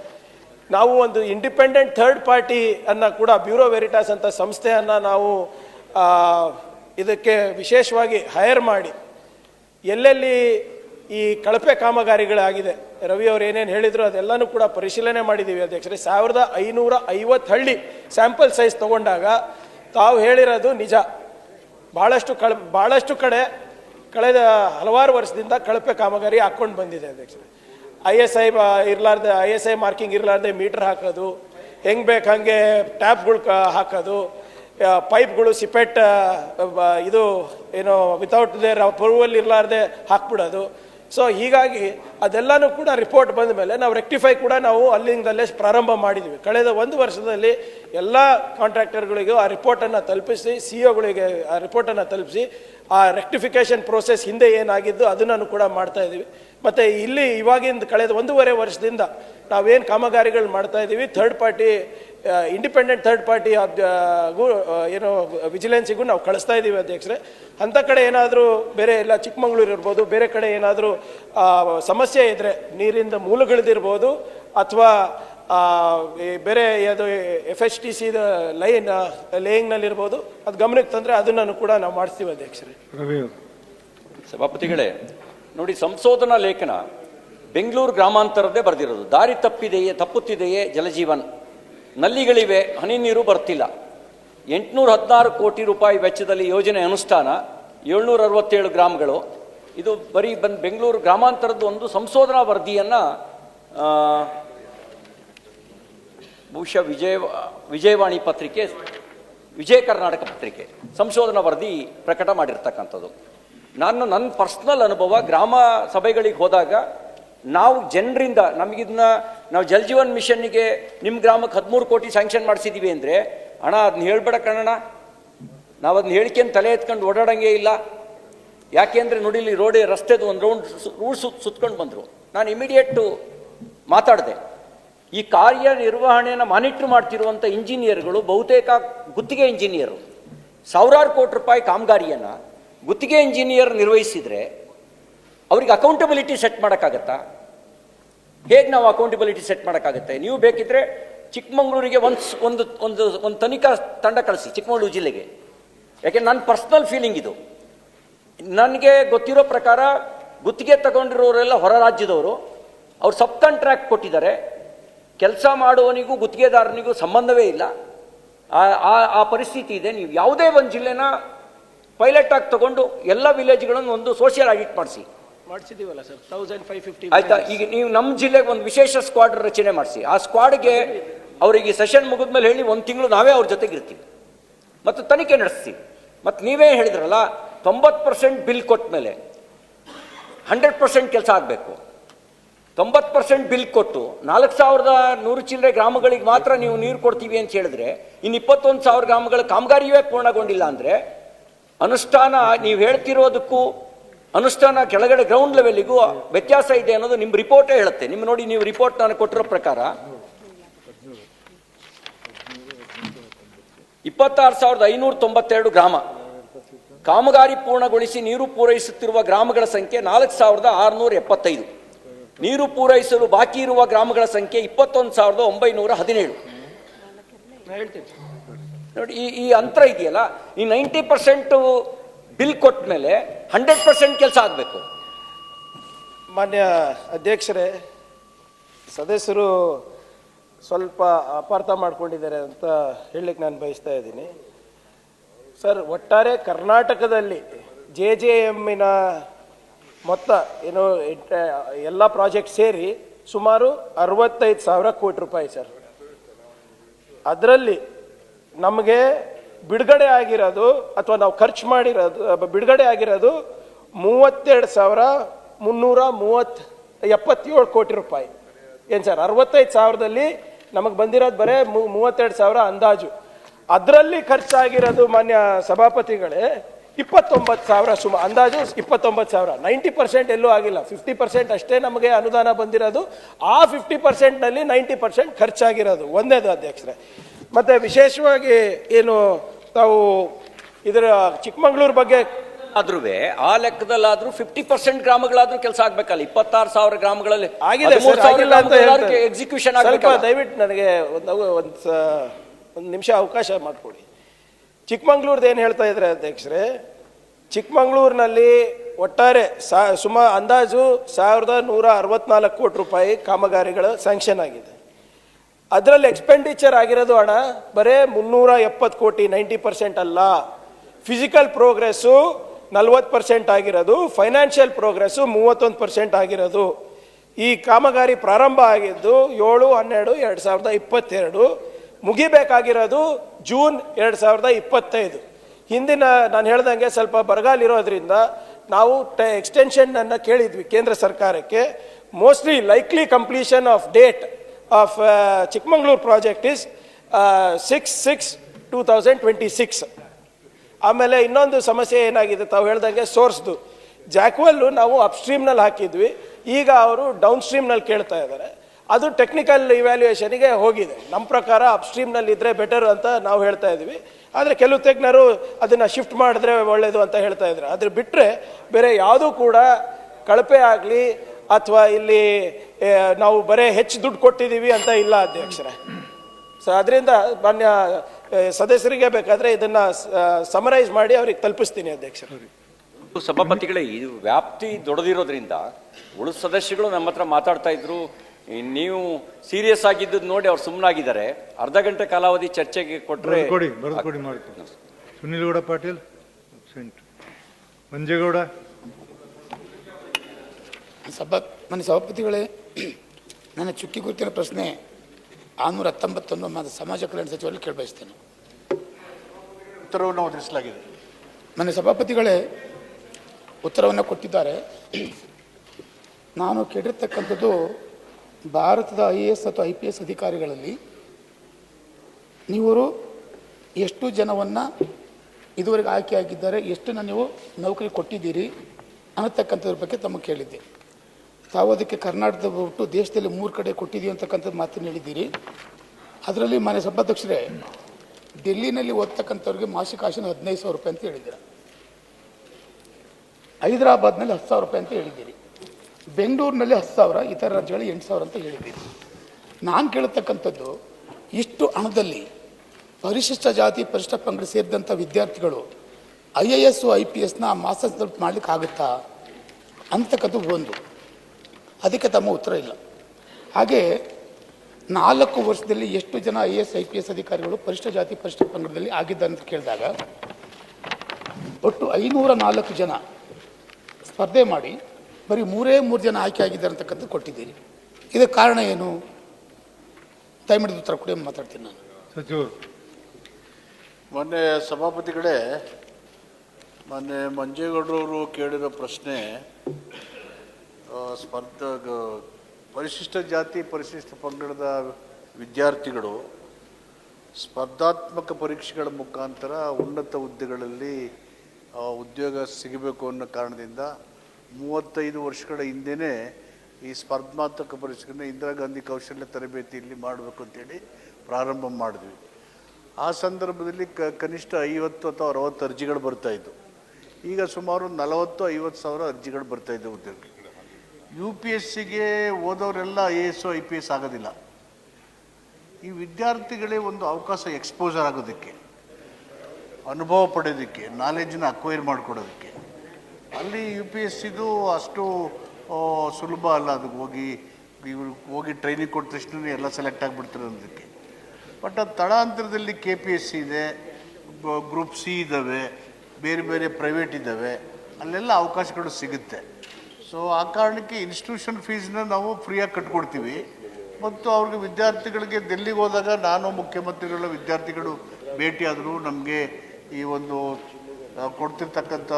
ನಾವು ಒಂದು ಇಂಡಿಪೆಂಡೆಂಟ್ ಥರ್ಡ್ ಪಾರ್ಟಿ ಅನ್ನು ಕೂಡ ಬ್ಯೂರೋ ವೆರಿಟಾಸ್ ಅಂತ ಸಂಸ್ಥೆಯನ್ನು ನಾವು ಇದಕ್ಕೆ ವಿಶೇಷವಾಗಿ ಹೈರ್ ಮಾಡಿ. ಎಲ್ಲೆಲ್ಲಿ ಈ ಕಳಪೆ ಕಾಮಗಾರಿಗಳಾಗಿದೆ, ರವಿ ಅವರು ಏನೇನು ಹೇಳಿದ್ರು ಅದೆಲ್ಲನೂ ಕೂಡ ಪರಿಶೀಲನೆ ಮಾಡಿದ್ದೀವಿ ಅಧ್ಯಕ್ಷರೇ. ಸಾವಿರದ ಐನೂರ ಐವತ್ತು ಹಳ್ಳಿ ಸ್ಯಾಂಪಲ್ ಸೈಜ್ ತಗೊಂಡಾಗ ತಾವು ಹೇಳಿರೋದು ನಿಜ. ಭಾಳಷ್ಟು ಕಳ ಭಾಳಷ್ಟು ಕಡೆ ಕಳೆದ ಹಲವಾರು ವರ್ಷದಿಂದ ಕಳಪೆ ಕಾಮಗಾರಿ ಹಾಕ್ಕೊಂಡು ಬಂದಿದೆ ಅಧ್ಯಕ್ಷರೇ. ಐ ಎಸ್ ಐ ಇರಲಾರ್ದೆ ಐ ಎಸ್ ಐ ಮಾರ್ಕಿಂಗ್ ಇರಲಾರ್ದೆ ಮೀಟರ್ ಹಾಕೋದು ಹೆಂಗೆ ಬೇಕು ಹಾಗೆ ಟ್ಯಾಪ್ಗಳು ಹಾಕೋದು ಆ, ಪೈಪ್ಗಳು ಸಿಪೆಟ್ ಇದು ಏನು ವಿತೌಟ್ ದೇರ್ ಅಪ್ರೂವಲ್ ಇರಲಾರ್ದೆ ಹಾಕ್ಬಿಡೋದು. ಸೊ ಹೀಗಾಗಿ ಅದೆಲ್ಲನೂ ಕೂಡ ರಿಪೋರ್ಟ್ ಬಂದ ಮೇಲೆ ನಾವು ರೆಕ್ಟಿಫೈ ಕೂಡ ನಾವು ಅಲ್ಲಿಂದಲ್ಲೇ ಪ್ರಾರಂಭ ಮಾಡಿದ್ವಿ. ಕಳೆದ ಒಂದು ವರ್ಷದಲ್ಲಿ ಎಲ್ಲ ಕಾಂಟ್ರಾಕ್ಟರ್ಗಳಿಗೂ ಆ ರಿಪೋರ್ಟನ್ನು ತಲುಪಿಸಿ ಸಿ ಒಗಳಿಗೆ ಆ ರಿಪೋರ್ಟನ್ನು ತಲುಪಿಸಿ ಆ ರೆಕ್ಟಿಫಿಕೇಷನ್ ಪ್ರೋಸೆಸ್ ಹಿಂದೆ ಏನಾಗಿದ್ದು ಅದನ್ನು ಕೂಡ ಮಾಡ್ತಾ ಇದ್ದೀವಿ. ಮತ್ತು ಇಲ್ಲಿ ಇವಾಗಿಂದ ಕಳೆದ ಒಂದೂವರೆ ವರ್ಷದಿಂದ ನಾವೇನು ಕಾಮಗಾರಿಗಳು ಮಾಡ್ತಾ ಇದ್ದೀವಿ third party independent third party ಏನೋ ವಿಜಿಲೆನ್ಸಿಗೂ ನಾವು ಕಳಿಸ್ತಾ ಇದ್ದೀವಿ ಅಧ್ಯಕ್ಷರೇ. ಅಂಥ ಕಡೆ ಏನಾದರೂ ಬೇರೆ ಎಲ್ಲ ಚಿಕ್ಕಮಗಳೂರು ಇರ್ಬೋದು ಬೇರೆ ಕಡೆ ಏನಾದರೂ ಸಮಸ್ಯೆ ಇದ್ದರೆ ನೀರಿಂದ ಮೂಲಗಳಿದಿರ್ಬೋದು ಅಥವಾ ಬೇರೆ ಅದು ಎಫ್ ಎಚ್ ಟಿ ಸಿದ ಲೈನ್ ಲೇಯಿಂಗ್ನಲ್ಲಿರ್ಬೋದು ಅದು ಗಮನಕ್ಕೆ ತಂದರೆ ಅದನ್ನು ಕೂಡ ನಾವು ಮಾಡಿಸ್ತೀವಿ ಅಧ್ಯಕ್ಷರೇ. ಸಭಾಪತಿಗಳೇ ನೋಡಿ, ಸಂಶೋಧನಾ ಲೇಖನ ಬೆಂಗಳೂರು ಗ್ರಾಮಾಂತರದ್ದೇ ಬರೆದಿರೋದು. ದಾರಿ ತಪ್ಪಿದೆಯೇ, ತಪ್ಪುತ್ತಿದೆಯೇ ಜಲಜೀವನ್? ನಲ್ಲಿಗಳಿವೆ, ಹನಿ ನೀರು ಬರ್ತಿಲ್ಲ. ಎಂಟುನೂರ ಹದಿನಾರು ಕೋಟಿ ರೂಪಾಯಿ ವೆಚ್ಚದಲ್ಲಿ ಯೋಜನೆ ಅನುಷ್ಠಾನ ಏಳ್ನೂರ ಅರವತ್ತೇಳು ಗ್ರಾಮಗಳು. ಇದು ಬರೀ ಬಂದು ಬೆಂಗಳೂರು ಗ್ರಾಮಾಂತರದ ಒಂದು ಸಂಶೋಧನಾ ವರದಿಯನ್ನು ಬಹುಶಃ ವಿಜಯ ವಿಜಯವಾಣಿ ಪತ್ರಿಕೆ, ವಿಜಯ ಕರ್ನಾಟಕ ಪತ್ರಿಕೆ, ಸಂಶೋಧನಾ ವರದಿ ಪ್ರಕಟ ಮಾಡಿರ್ತಕ್ಕಂಥದ್ದು. ನಾನು ನನ್ನ ಪರ್ಸ್ನಲ್ ಅನುಭವ ಗ್ರಾಮ ಸಭೆಗಳಿಗೆ ಹೋದಾಗ ನಾವು ಜನರಿಂದ ನಮಗಿದನ್ನ ನಾವು ಜಲ್ ಜೀವನ್ ಮಿಷನ್ನಿಗೆ ನಿಮ್ಮ ಗ್ರಾಮಕ್ಕೆ ಹದಿಮೂರು ಕೋಟಿ ಸ್ಯಾಂಕ್ಷನ್ ಮಾಡಿಸಿದ್ದೀವಿ ಅಂದರೆ ಹಣ ಅದನ್ನ ಹೇಳ್ಬೇಡ ಕಣಣ್ಣ. ನಾವು ಅದನ್ನ ಹೇಳ್ಕೊಂಡು ತಲೆ ಎತ್ಕೊಂಡು ಓಡಾಡಂಗೆ ಇಲ್ಲ. ಯಾಕೆಂದರೆ ನೋಡಿಲಿ ರೋಡ್, ರಸ್ತೆದು ಒಂದು ರೌಂಡ್ ರೂಡ್ ಸುತ್ ಸುತ್ಕೊಂಡು ಬಂದರು. ನಾನು ಇಮಿಡಿಯೇಟು ಮಾತಾಡಿದೆ. ಈ ಕಾರ್ಯನಿರ್ವಹಣೆಯನ್ನು ಮಾನಿಟ್ರ್ ಮಾಡ್ತಿರುವಂಥ ಇಂಜಿನಿಯರ್ಗಳು ಬಹುತೇಕ ಗುತ್ತಿಗೆ ಇಂಜಿನಿಯರು ಸಾವಿರಾರು ಕೋಟಿ ರೂಪಾಯಿ ಕಾಮಗಾರಿಯನ್ನು ಗುತ್ತಿಗೆ ಇಂಜಿನಿಯರ್ ನಿರ್ವಹಿಸಿದರೆ ಅವ್ರಿಗೆ ಅಕೌಂಟಬಿಲಿಟಿ ಸೆಟ್ ಮಾಡೋಕ್ಕಾಗತ್ತಾ? ಹೇಗೆ ನಾವು ಅಕೌಂಟಬಿಲಿಟಿ ಸೆಟ್ ಮಾಡೋಕ್ಕಾಗತ್ತೆ? ನೀವು ಬೇಕಿದ್ರೆ ಚಿಕ್ಕಮಂಗ್ಳೂರಿಗೆ ಒಂದ್ಸ್, ಒಂದು ಒಂದು ಒಂದು ತನಿಖಾ ತಂಡ ಕಳಿಸಿ, ಚಿಕ್ಕಮಗಳೂರು ಜಿಲ್ಲೆಗೆ. ಯಾಕೆ ನನ್ನ ಪರ್ಸ್ನಲ್ ಫೀಲಿಂಗ್ ಇದು. ನನಗೆ ಗೊತ್ತಿರೋ ಪ್ರಕಾರ ಗುತ್ತಿಗೆ ತಗೊಂಡಿರೋರೆಲ್ಲ ಹೊರ ರಾಜ್ಯದವರು. ಅವ್ರು ಸಬ್ ಕಾಂಟ್ರಾಕ್ಟ್ ಕೊಟ್ಟಿದ್ದಾರೆ. ಕೆಲಸ ಮಾಡುವವನಿಗೂ, ಗುತ್ತಿಗೆದಾರನಿಗೂ ಸಂಬಂಧವೇ ಇಲ್ಲ. ಆ ಪರಿಸ್ಥಿತಿ ಇದೆ. ನೀವು ಯಾವುದೇ ಒಂದು ಜಿಲ್ಲೆನ ಪೈಲಟ್ ಆಗಿ ತಗೊಂಡು ಎಲ್ಲ ವಿಲೇಜ್ಗಳನ್ನು ಒಂದು ಸೋಷಿಯಲ್ ಆಡಿಟ್ ಮಾಡಿಸಿ. ಮಾಡಿಸಿದೀವಲ್ಲ ಸರ್ ತೌಸಂಡ್ ಫೈವ್ ಫಿಫ್ಟಿ ಆಯ್ತಾ? ಈಗ ನೀವು ನಮ್ಮ ಜಿಲ್ಲೆಗೆ ಒಂದು ವಿಶೇಷ ಸ್ಕ್ವಾಡ್ ರಚನೆ ಮಾಡಿಸಿ. ಆ ಸ್ಕ್ವಾಡ್ಗೆ ಅವರಿಗೆ ಸೆಷನ್ ಮುಗಿದ ಮೇಲೆ ಹೇಳಿ ಒಂದು ತಿಂಗಳು ನಾವೇ ಅವ್ರ ಜೊತೆಗೆ ಇರ್ತೀವಿ. ಮತ್ತು ತನಿಖೆ ನಡೆಸ್ತೀವಿ ಮತ್ತು ನೀವೇ ಹೇಳಿದ್ರಲ್ಲ ತೊಂಬತ್ತು ಪರ್ಸೆಂಟ್ ಬಿಲ್ ಕೊಟ್ಟ ಮೇಲೆ ಹಂಡ್ರೆಡ್ ಪರ್ಸೆಂಟ್ ಕೆಲಸ ಆಗಬೇಕು. ತೊಂಬತ್ತು ಪರ್ಸೆಂಟ್ ಬಿಲ್ ಕೊಟ್ಟು ನಾಲ್ಕು ಸಾವಿರದ ನೂರು ಚಿಲ್ಲರೆ ಗ್ರಾಮಗಳಿಗೆ ಮಾತ್ರ ನೀವು ನೀರು ಕೊಡ್ತೀವಿ ಅಂತ ಹೇಳಿದ್ರೆ ಇನ್ನು ಇಪ್ಪತ್ತೊಂದು ಸಾವಿರ ಗ್ರಾಮಗಳ ಕಾಮಗಾರಿಯೇ ಪೂರ್ಣಗೊಂಡಿಲ್ಲ ಅಂದರೆ ಅನುಷ್ಠಾನ, ನೀವು ಹೇಳ್ತಿರೋದಕ್ಕೂ ಅನುಷ್ಠಾನ ಕೆಳಗಡೆ ಗ್ರೌಂಡ್ ಲೆವೆಲ್ಗೂ ವ್ಯತ್ಯಾಸ ಇದೆ ಅನ್ನೋದು ನಿಮ್ಮ ರಿಪೋರ್ಟೇ ಹೇಳುತ್ತೆ. ನಿಮ್ಮ ನೋಡಿ ನೀವು ರಿಪೋರ್ಟ್ ನಾನು ಕೊಟ್ಟಿರೋ ಪ್ರಕಾರ ಇಪ್ಪತ್ತಾರು ಸಾವಿರದ ಐನೂರ ತೊಂಬತ್ತೆರಡು ಗ್ರಾಮ. ಕಾಮಗಾರಿ ಪೂರ್ಣಗೊಳಿಸಿ ನೀರು ಪೂರೈಸುತ್ತಿರುವ ಗ್ರಾಮಗಳ ಸಂಖ್ಯೆ ನಾಲ್ಕು ಸಾವಿರದ ಆರುನೂರ ಎಪ್ಪತ್ತೈದು. ನೀರು ಪೂರೈಸಲು ಬಾಕಿ ಇರುವ ಗ್ರಾಮಗಳ ಸಂಖ್ಯೆ ಇಪ್ಪತ್ತೊಂದು ಸಾವಿರದ ಒಂಬೈನೂರ ಹದಿನೇಳು. ನೋಡಿ, ಈ ಈ ಅಂತರ ಇದೆಯಲ್ಲ, ಈ ನೈಂಟಿ ಪರ್ಸೆಂಟು ಬಿಲ್ ಕೊಟ್ಟ ಮೇಲೆ ಹಂಡ್ರೆಡ್ ಪರ್ಸೆಂಟ್ ಕೆಲಸ ಆಗಬೇಕು. ಮಾನ್ಯ ಅಧ್ಯಕ್ಷರೇ, ಸದಸ್ಯರು ಸ್ವಲ್ಪ ಅಪಾರ್ಥ ಮಾಡ್ಕೊಂಡಿದ್ದಾರೆ ಅಂತ ಹೇಳಲಿಕ್ಕೆ ನಾನು ಬಯಸ್ತಾ ಇದ್ದೀನಿ. ಸರ್, ಒಟ್ಟಾರೆ ಕರ್ನಾಟಕದಲ್ಲಿ ಜೆ ಜೆ ಎಮ್ಮಿನ ಮೊತ್ತ, ಏನು ಎಲ್ಲ ಪ್ರಾಜೆಕ್ಟ್ ಸೇರಿ ಸುಮಾರು ಅರವತ್ತೈದು ಸಾವಿರ ಕೋಟಿ ರೂಪಾಯಿ ಸರ್. ಅದರಲ್ಲಿ ನಮಗೆ ಬಿಡುಗಡೆ ಆಗಿರೋದು ಅಥವಾ ನಾವು ಖರ್ಚು ಮಾಡಿರೋದು ಬಿಡುಗಡೆ ಆಗಿರೋದು ಮೂವತ್ತೆರಡು ಸಾವಿರ ಮುನ್ನೂರ ಮೂವತ್ತು ಎಪ್ಪತ್ತೇಳು ಕೋಟಿ ರೂಪಾಯಿ. ಏನು ಸರ್, ಅರವತ್ತೈದು ಸಾವಿರದಲ್ಲಿ ನಮಗೆ ಬಂದಿರೋದು ಬರೇ ಮೂವತ್ತೆರಡು ಸಾವಿರ ಅಂದಾಜು. ಅದರಲ್ಲಿ ಖರ್ಚಾಗಿರೋದು ಮಾನ್ಯ ಸಭಾಪತಿಗಳೇ ಇಪ್ಪತ್ತೊಂಬತ್ತು ಸಾವಿರ ಸುಮ, ಅಂದಾಜು ಇಪ್ಪತ್ತೊಂಬತ್ತು ಸಾವಿರ. ನೈಂಟಿ ಪರ್ಸೆಂಟ್ ಎಲ್ಲೂ ಆಗಿಲ್ಲ. ಫಿಫ್ಟಿ ಪರ್ಸೆಂಟ್ ಅಷ್ಟೇ ನಮಗೆ ಅನುದಾನ ಬಂದಿರೋದು. ಆ ಫಿಫ್ಟಿ ಪರ್ಸೆಂಟ್ನಲ್ಲಿ ನೈಂಟಿ ಪರ್ಸೆಂಟ್ ಖರ್ಚಾಗಿರೋದು. ಒಂದೇದು ಅಧ್ಯಕ್ಷರೇ. ಮತ್ತು ವಿಶೇಷವಾಗಿ ಏನು ತಾವು ಇದರ ಚಿಕ್ಕಮಗಳೂರು ಬಗ್ಗೆ ಆದ್ರೂ ಆ ಲೆಕ್ಕದಲ್ಲಾದ್ರೂ ಫಿಫ್ಟಿ ಪರ್ಸೆಂಟ್ ಗ್ರಾಮಗಳಾದ್ರೂ ಕೆಲಸ ಆಗ್ಬೇಕಲ್ಲ ಇಪ್ಪತ್ತಾರು ಸಾವಿರ ಗ್ರಾಮಗಳಲ್ಲಿ. ಆಗಿದೆ. ಎಕ್ಸಿಕ್ಯೂಷನ್ ದಯವಿಟ್ಟು ನನಗೆ ಒಂದು ಒಂದು ನಿಮಿಷ ಅವಕಾಶ ಮಾಡಿಕೊಡಿ. ಚಿಕ್ಕಮಂಗ್ಳೂರ್ದು ಏನು ಹೇಳ್ತಾ ಇದ್ದಾರೆ ಅಧ್ಯಕ್ಷರೇ ಚಿಕ್ಕಮಂಗ್ಳೂರಿನಲ್ಲಿ ಒಟ್ಟಾರೆ ಸಾ ಸುಮಾರು ಅಂದಾಜು ಸಾವಿರದ ನೂರ ಅರವತ್ನಾಲ್ಕು ಕೋಟಿ ರೂಪಾಯಿ ಕಾಮಗಾರಿಗಳು ಸ್ಯಾಂಕ್ಷನ್ ಆಗಿದೆ. ಅದರಲ್ಲಿ ಎಕ್ಸ್ಪೆಂಡಿಚರ್ ಆಗಿರೋದು ಹಣ ಬರೇ ಮುನ್ನೂರ ಎಪ್ಪತ್ತು ಕೋಟಿ ನೈಂಟಿ ಪರ್ಸೆಂಟ್ ಅಲ್ಲ. ಫಿಸಿಕಲ್ ಪ್ರೋಗ್ರೆಸ್ಸು ನಲ್ವತ್ತು ಪರ್ಸೆಂಟ್ ಆಗಿರೋದು ಫೈನಾನ್ಷಿಯಲ್ ಪ್ರೋಗ್ರೆಸ್ಸು ಮೂವತ್ತೊಂದು ಪರ್ಸೆಂಟ್ ಆಗಿರೋದು. ಈ ಕಾಮಗಾರಿ ಪ್ರಾರಂಭ ಆಗಿದ್ದು ಏಳು, ಹನ್ನೆರಡು, ಎರಡು ಸಾವಿರದ ಇಪ್ಪತ್ತೆರಡು. ಮುಗಿಬೇಕಾಗಿರೋದು ಜೂನ್ ಎರಡು ಸಾವಿರದ ಇಪ್ಪತ್ತೈದು. ಹಿಂದಿನ ನಾನು ಹೇಳ್ದಂಗೆ ಸ್ವಲ್ಪ ಬರಗಾಲ ಇರೋದ್ರಿಂದ ನಾವು ಟ ಎಕ್ಸ್ಟೆನ್ಷನ್ನನ್ನು ಕೇಳಿದ್ವಿ ಕೇಂದ್ರ ಸರ್ಕಾರಕ್ಕೆ. Mostly likely completion of date of Chikkamagaluru project is six six two thousand twenty six ಆಮೇಲೆ ಇನ್ನೊಂದು ಸಮಸ್ಯೆ ಏನಾಗಿದೆ ತಾವು ಹೇಳ್ದಂಗೆ ಸೋರ್ಸ್ದು. ಜಾಕ್ವೆಲ್ಲು ನಾವು ಅಪ್ಸ್ಟ್ರೀಮ್ನಲ್ಲಿ ಹಾಕಿದ್ವಿ. ಈಗ ಅವರು ಡೌನ್ ಸ್ಟ್ರೀಮ್ನಲ್ಲಿ ಕೇಳ್ತಾ ಇದ್ದಾರೆ. ಅದು ಟೆಕ್ನಿಕಲ್ ಇವ್ಯಾಲ್ಯೂಯೇಷನ್ಗೆ ಹೋಗಿದೆ. ನಮ್ಮ ಪ್ರಕಾರ ಅಪ್ಸ್ಟ್ರೀಮ್ನಲ್ಲಿ ಇದ್ರೆ ಬೆಟರ್ ಅಂತ ನಾವು ಹೇಳ್ತಾ ಇದ್ವಿ ಆದರೆ ಕೆಲವು ತಜ್ಞರು ಅದನ್ನು ಶಿಫ್ಟ್ ಮಾಡಿದ್ರೆ ಒಳ್ಳೆಯದು ಅಂತ ಹೇಳ್ತಾ ಇದ್ದಾರೆ. ಅದ್ರ ಬಿಟ್ಟರೆ ಬೇರೆ ಯಾವುದೂ ಕೂಡ ಕಳಪೆ ಆಗಲಿ ಅಥವಾ ಇಲ್ಲಿ ನಾವು ಬರೇ ಹೆಚ್ಚು ದುಡ್ಡು ಕೊಟ್ಟಿದ್ದೀವಿ ಅಂತ ಇಲ್ಲ ಅಧ್ಯಕ್ಷರೇ. ಸೊ ಅದರಿಂದ ಮಾನ್ಯ ಸದಸ್ಯರಿಗೆ ಬೇಕಾದ್ರೆ ಇದನ್ನ ಸಮರೈಸ್ ಮಾಡಿ ಅವ್ರಿಗೆ ತಲುಪಿಸ್ತೀನಿ ಅಧ್ಯಕ್ಷರು. ಸಭಾಪತಿಗಳೇ ಇದು ವ್ಯಾಪ್ತಿ ದೊಡ್ಡದಿರೋದ್ರಿಂದ ಉಳಿದ ಸದಸ್ಯಗಳು ನಮ್ಮ ಹತ್ರ ಮಾತಾಡ್ತಾ ಇದ್ರು. ನೀವು ಸೀರಿಯಸ್ ಆಗಿದ್ದು ನೋಡಿ ಅವ್ರು ಸುಮ್ಮನಾಗಿದ್ದಾರೆ ಅರ್ಧ ಗಂಟೆ ಕಾಲಾವಧಿ ಚರ್ಚೆಗೆ ಕೊಟ್ಟರೆ ಸುನಿಲ್ ಗೌಡ ಪಾಟೀಲ್ ಮಂಜೇಗೌಡ. ಸಭಾ ಮನೆ ಸಭಾಪತಿಗಳೇ ನನ್ನ ಚುಕ್ಕಿ ಗುರುತಿನ ಪ್ರಶ್ನೆ ಆರುನೂರ ಹತ್ತೊಂಬತ್ತೊಂದು ಮಾದ ಸಮಾಜ ಕಲ್ಯಾಣ ಸಚಿವರಲ್ಲಿ ಕೇಳಬಯಸ್ತೇನೆ. ಉತ್ತರವನ್ನು ಒದಗಿಸಲಾಗಿದೆ ಮನೆ ಸಭಾಪತಿಗಳೇ ಉತ್ತರವನ್ನು ಕೊಟ್ಟಿದ್ದಾರೆ. ನಾನು ಕೇಳಿರ್ತಕ್ಕಂಥದ್ದು ಭಾರತದ ಐ ಎ ಎಸ್ ಅಥವಾ ಐ ಪಿ ಎಸ್ ಅಧಿಕಾರಿಗಳಲ್ಲಿ ನೀವು ಎಷ್ಟು ಜನವನ್ನು ಇದುವರೆಗೆ ಆಯ್ಕೆಯಾಗಿದ್ದಾರೆ ಎಷ್ಟನ್ನು ನೀವು ನೌಕರಿ ಕೊಟ್ಟಿದ್ದೀರಿ ಅನ್ನತಕ್ಕಂಥದ್ರ ಬಗ್ಗೆ ತಮಗೆ ಕೇಳಿದ್ದೆ. ತಾವು ಅದಕ್ಕೆ ಕರ್ನಾಟಕದ ಬಿಟ್ಟು ದೇಶದಲ್ಲಿ ಮೂರು ಕಡೆ ಕೊಟ್ಟಿದೀವಿ ಅಂತಕ್ಕಂಥದ್ದು ಮಾತನ್ನು ಹೇಳಿದ್ದೀರಿ. ಅದರಲ್ಲಿ ಮನೆ ಸಭಾಧ್ಯಕ್ಷರೇ ಡೆಲ್ಲಿನಲ್ಲಿ ಓದ್ತಕ್ಕಂಥವ್ರಿಗೆ ಮಾಸಿಕ ಆಶನ ಹದಿನೈದು ಸಾವಿರ ರೂಪಾಯಿ ಅಂತ ಹೇಳಿದ್ದೀರ. ಹೈದರಾಬಾದ್ನಲ್ಲಿ ಹತ್ತು ಸಾವಿರ ರೂಪಾಯಿ ಅಂತ ಹೇಳಿದ್ದೀರಿ. ಬೆಂಗಳೂರಿನಲ್ಲಿ ಹತ್ತು ಸಾವಿರ, ಇತರ ರಾಜ್ಯಗಳಲ್ಲಿ ಎಂಟು ಸಾವಿರ ಅಂತ ಹೇಳಿದ್ದೀರಿ. ನಾನು ಕೇಳತಕ್ಕಂಥದ್ದು, ಇಷ್ಟು ಹಣದಲ್ಲಿ ಪರಿಶಿಷ್ಟ ಜಾತಿ, ಪರಿಶಿಷ್ಟ ಪಂಗಡ ಸೇರಿದಂಥ ವಿದ್ಯಾರ್ಥಿಗಳು I A S, I P ಎಸ್ನ ಮಾಸ್ಟರ್ಸ್ ಮಾಡ್ಲಿಕ್ಕೆ ಆಗುತ್ತಾ ಅಂತಕ್ಕಂಥದ್ದು ಒಂದು. ಅದಕ್ಕೆ ತಮ್ಮ ಉತ್ತರ ಇಲ್ಲ. ಹಾಗೆ ನಾಲ್ಕು ವರ್ಷದಲ್ಲಿ ಎಷ್ಟು ಜನ I S I P S ಅಧಿಕಾರಿಗಳು ಪರಿಷ್ಠ ಜಾತಿ ಪರಿಷ್ಠ ಪಂಗಡದಲ್ಲಿ ಆಗಿದ್ದಾರೆ ಅಂತ ಕೇಳಿದಾಗ ಒಟ್ಟು ಐನೂರ ನಾಲ್ಕು ಜನ ಸ್ಪರ್ಧೆ ಮಾಡಿ ಬರೀ ಮೂರೇ ಮೂರು ಜನ ಆಯ್ಕೆ ಆಗಿದ್ದಾರೆ ಅಂತಕ್ಕಂಥದ್ದು ಕೊಟ್ಟಿದ್ದೀರಿ. ಇದಕ್ಕೆ ಕಾರಣ ಏನು? ದಯಮಾಡಿ ಉತ್ತರ ಕೊಡಿ ಮಾತಾಡ್ತೀನಿ ನಾನು. ಸಚಿವರು. ಮೊನ್ನೆ ಸಭಾಪತಿಗಳೇ ಮೊನ್ನೆ ಮಂಜೇಗೌಡರವರು ಕೇಳಿರೋ ಪ್ರಶ್ನೆ ಸ್ಪರ್ಧ ಪರಿಶಿಷ್ಟ ಜಾತಿ ಪರಿಶಿಷ್ಟ ಪಂಗಡದ ವಿದ್ಯಾರ್ಥಿಗಳು ಸ್ಪರ್ಧಾತ್ಮಕ ಪರೀಕ್ಷೆಗಳ ಮುಖಾಂತರ ಉನ್ನತ ಹುದ್ದೆಗಳಲ್ಲಿ ಉದ್ಯೋಗ ಸಿಗಬೇಕು ಅನ್ನೋ ಕಾರಣದಿಂದ ಮೂವತ್ತೈದು ವರ್ಷಗಳ ಹಿಂದೆಯೇ ಈ ಸ್ಪರ್ಧಾತ್ಮಕ ಪರೀಕ್ಷೆಗಳನ್ನ ಇಂದಿರಾ ಗಾಂಧಿ ಕೌಶಲ್ಯ ತರಬೇತಿಯಲ್ಲಿ ಮಾಡಬೇಕು ಅಂತೇಳಿ ಪ್ರಾರಂಭ ಮಾಡಿದ್ವಿ. ಆ ಸಂದರ್ಭದಲ್ಲಿ ಕ, ಕನಿಷ್ಠ ಐವತ್ತು ಅಥವಾ ಅರವತ್ತು ಅರ್ಜಿಗಳು ಬರ್ತಾ ಇದ್ವು. ಈಗ ಸುಮಾರು ನಲವತ್ತು ಐವತ್ತು ಸಾವಿರ ಅರ್ಜಿಗಳು ಬರ್ತಾಯಿದ್ದವು ಉದ್ಯೋಗ ಯು ಪಿ ಎಸ್ ಸಿಗೆ ಓದೋರೆಲ್ಲ I S I P S ಆಗೋದಿಲ್ಲ. ಈ ವಿದ್ಯಾರ್ಥಿಗಳೇ ಒಂದು ಅವಕಾಶ ಎಕ್ಸ್ಪೋಜರ್ ಆಗೋದಕ್ಕೆ, ಅನುಭವ ಪಡೆಯೋದಕ್ಕೆ ನಾಲೆಜನ್ನ ಅಕ್ವೈರ್ ಮಾಡಿಕೊಡೋದಕ್ಕೆ. ಅಲ್ಲಿ ಯು ಪಿ ಎಸ್ ಸಿದು ಅಷ್ಟು ಸುಲಭ ಅಲ್ಲ ಅದಕ್ಕೆ ಹೋಗಿ ಇವ್ರು ಹೋಗಿ ಟ್ರೈನಿಂಗ್ ಕೊಟ್ಟ ತಕ್ಷಣ ಎಲ್ಲ ಸೆಲೆಕ್ಟ್ ಆಗಿಬಿಡ್ತಾರೆ ಅನ್ನೋದಕ್ಕೆ. ಬಟ್ ಅದು ತಳಾಂತರದಲ್ಲಿ ಕೆ ಪಿ ಎಸ್ ಸಿ ಇದೆ ಗ್ರೂಪ್ ಸಿ ಇದ್ದಾವೆ, ಬೇರೆ ಬೇರೆ ಪ್ರೈವೇಟ್ ಇದ್ದಾವೆ, ಅಲ್ಲೆಲ್ಲ ಅವಕಾಶಗಳು ಸಿಗುತ್ತೆ. ಸೊ ಆ ಕಾರಣಕ್ಕೆ ಇನ್ಸ್ಟಿಟ್ಯೂಷನ್ ಫೀಸ್ನ ನಾವು ಫ್ರೀಯಾಗಿ ಕಟ್ಕೊಡ್ತೀವಿ. ಮತ್ತು ಅವ್ರಿಗೆ ವಿದ್ಯಾರ್ಥಿಗಳಿಗೆ ದೆಲ್ಲಿಗೆ ಹೋದಾಗ ನಾನು ಮುಖ್ಯಮಂತ್ರಿಗಳ ವಿದ್ಯಾರ್ಥಿಗಳು ಭೇಟಿಯಾದರು ನಮಗೆ ಈ ಒಂದು ಕೊಡ್ತಿರ್ತಕ್ಕಂಥ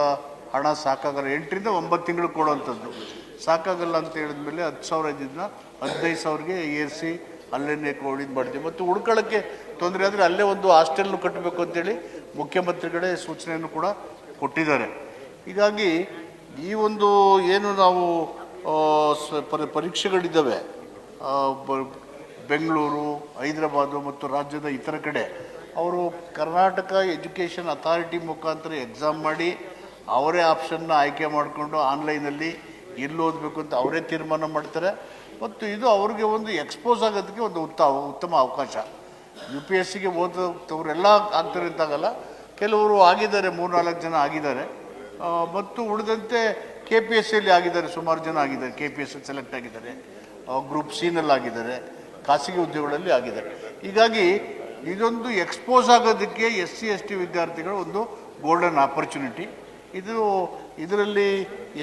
ಹಣ ಸಾಕಾಗಲ್ಲ. ಎಂಟರಿಂದ ಒಂಬತ್ತು ತಿಂಗಳು ಕೊಡುವಂಥದ್ದು. ಸಾಕಾಗಲ್ಲ ಅಂತ ಹೇಳಿದ್ಮೇಲೆ ಹತ್ತು ಸಾವಿರ ಇದ್ದಿದ್ದನ್ನ ಹದಿನೈದು ಸಾವಿರಗೆ ಏರಿಸಿ ಅಲ್ಲೇ ಕೋಡಿದ್ ಮಾಡ್ತೀವಿ. ಮತ್ತು ಉಳ್ಕೊಳ್ಳೋಕ್ಕೆ ತೊಂದರೆ ಆದರೆ ಅಲ್ಲೇ ಒಂದು ಹಾಸ್ಟೆಲ್ನು ಕಟ್ಟಬೇಕು ಅಂತೇಳಿ ಮುಖ್ಯಮಂತ್ರಿಗಳೇ ಸೂಚನೆಯನ್ನು ಕೂಡ ಕೊಟ್ಟಿದ್ದಾರೆ. ಹೀಗಾಗಿ ಈ ಒಂದು ಏನು ನಾವು ಪರೀಕ್ಷೆಗಳಿದ್ದಾವೆ ಬೆಂಗಳೂರು, ಹೈದರಾಬಾದು ಮತ್ತು ರಾಜ್ಯದ ಇತರ ಕಡೆ, ಅವರು ಕರ್ನಾಟಕ ಎಜುಕೇಷನ್ ಅಥಾರಿಟಿ ಮುಖಾಂತರ ಎಕ್ಸಾಮ್ ಮಾಡಿ, ಅವರೇ ಆಪ್ಷನ್ನ ಆಯ್ಕೆ ಮಾಡಿಕೊಂಡು ಆನ್ಲೈನಲ್ಲಿ ಎಲ್ಲಿ ಓದಬೇಕು ಅಂತ ಅವರೇ ತೀರ್ಮಾನ ಮಾಡ್ತಾರೆ. ಮತ್ತು ಇದು ಅವ್ರಿಗೆ ಒಂದು ಎಕ್ಸ್ಪೋಸ್ ಆಗೋದಕ್ಕೆ ಒಂದು ಉತ್ತಮ ಉತ್ತಮ ಅವಕಾಶ. ಯು ಪಿ ಎಸ್ ಸಿಗೆ ಓದೋವರೆಲ್ಲ ಆಗ್ತಾರೆ ಅಂತಾಗಲ್ಲ ಕೆಲವರು ಆಗಿದ್ದಾರೆ ಮೂರು ನಾಲ್ಕು ಜನ ಆಗಿದ್ದಾರೆ. ಮತ್ತು ಉಳಿದಂತೆ ಕೆ ಪಿ ಎಸ್ ಸಿಯಲ್ಲಿ ಆಗಿದ್ದಾರೆ, ಸುಮಾರು ಜನ ಆಗಿದ್ದಾರೆ ಕೆ ಪಿ ಎಸ್ ಸೆಲೆಕ್ಟ್ ಆಗಿದ್ದಾರೆ ಗ್ರೂಪ್ ಸಿನಲ್ಲಿ ಆಗಿದ್ದಾರೆ, ಖಾಸಗಿ ಉದ್ಯೋಗಗಳಲ್ಲಿ ಆಗಿದ್ದಾರೆ. ಹೀಗಾಗಿ ಇದೊಂದು ಎಕ್ಸ್ಪೋಸ್ ಆಗೋದಕ್ಕೆ ಎಸ್ ಸಿ ಎಸ್ ಟಿ ವಿದ್ಯಾರ್ಥಿಗಳು ಒಂದು ಗೋಲ್ಡನ್ ಆಪರ್ಚುನಿಟಿ ಇದು ಇದರಲ್ಲಿ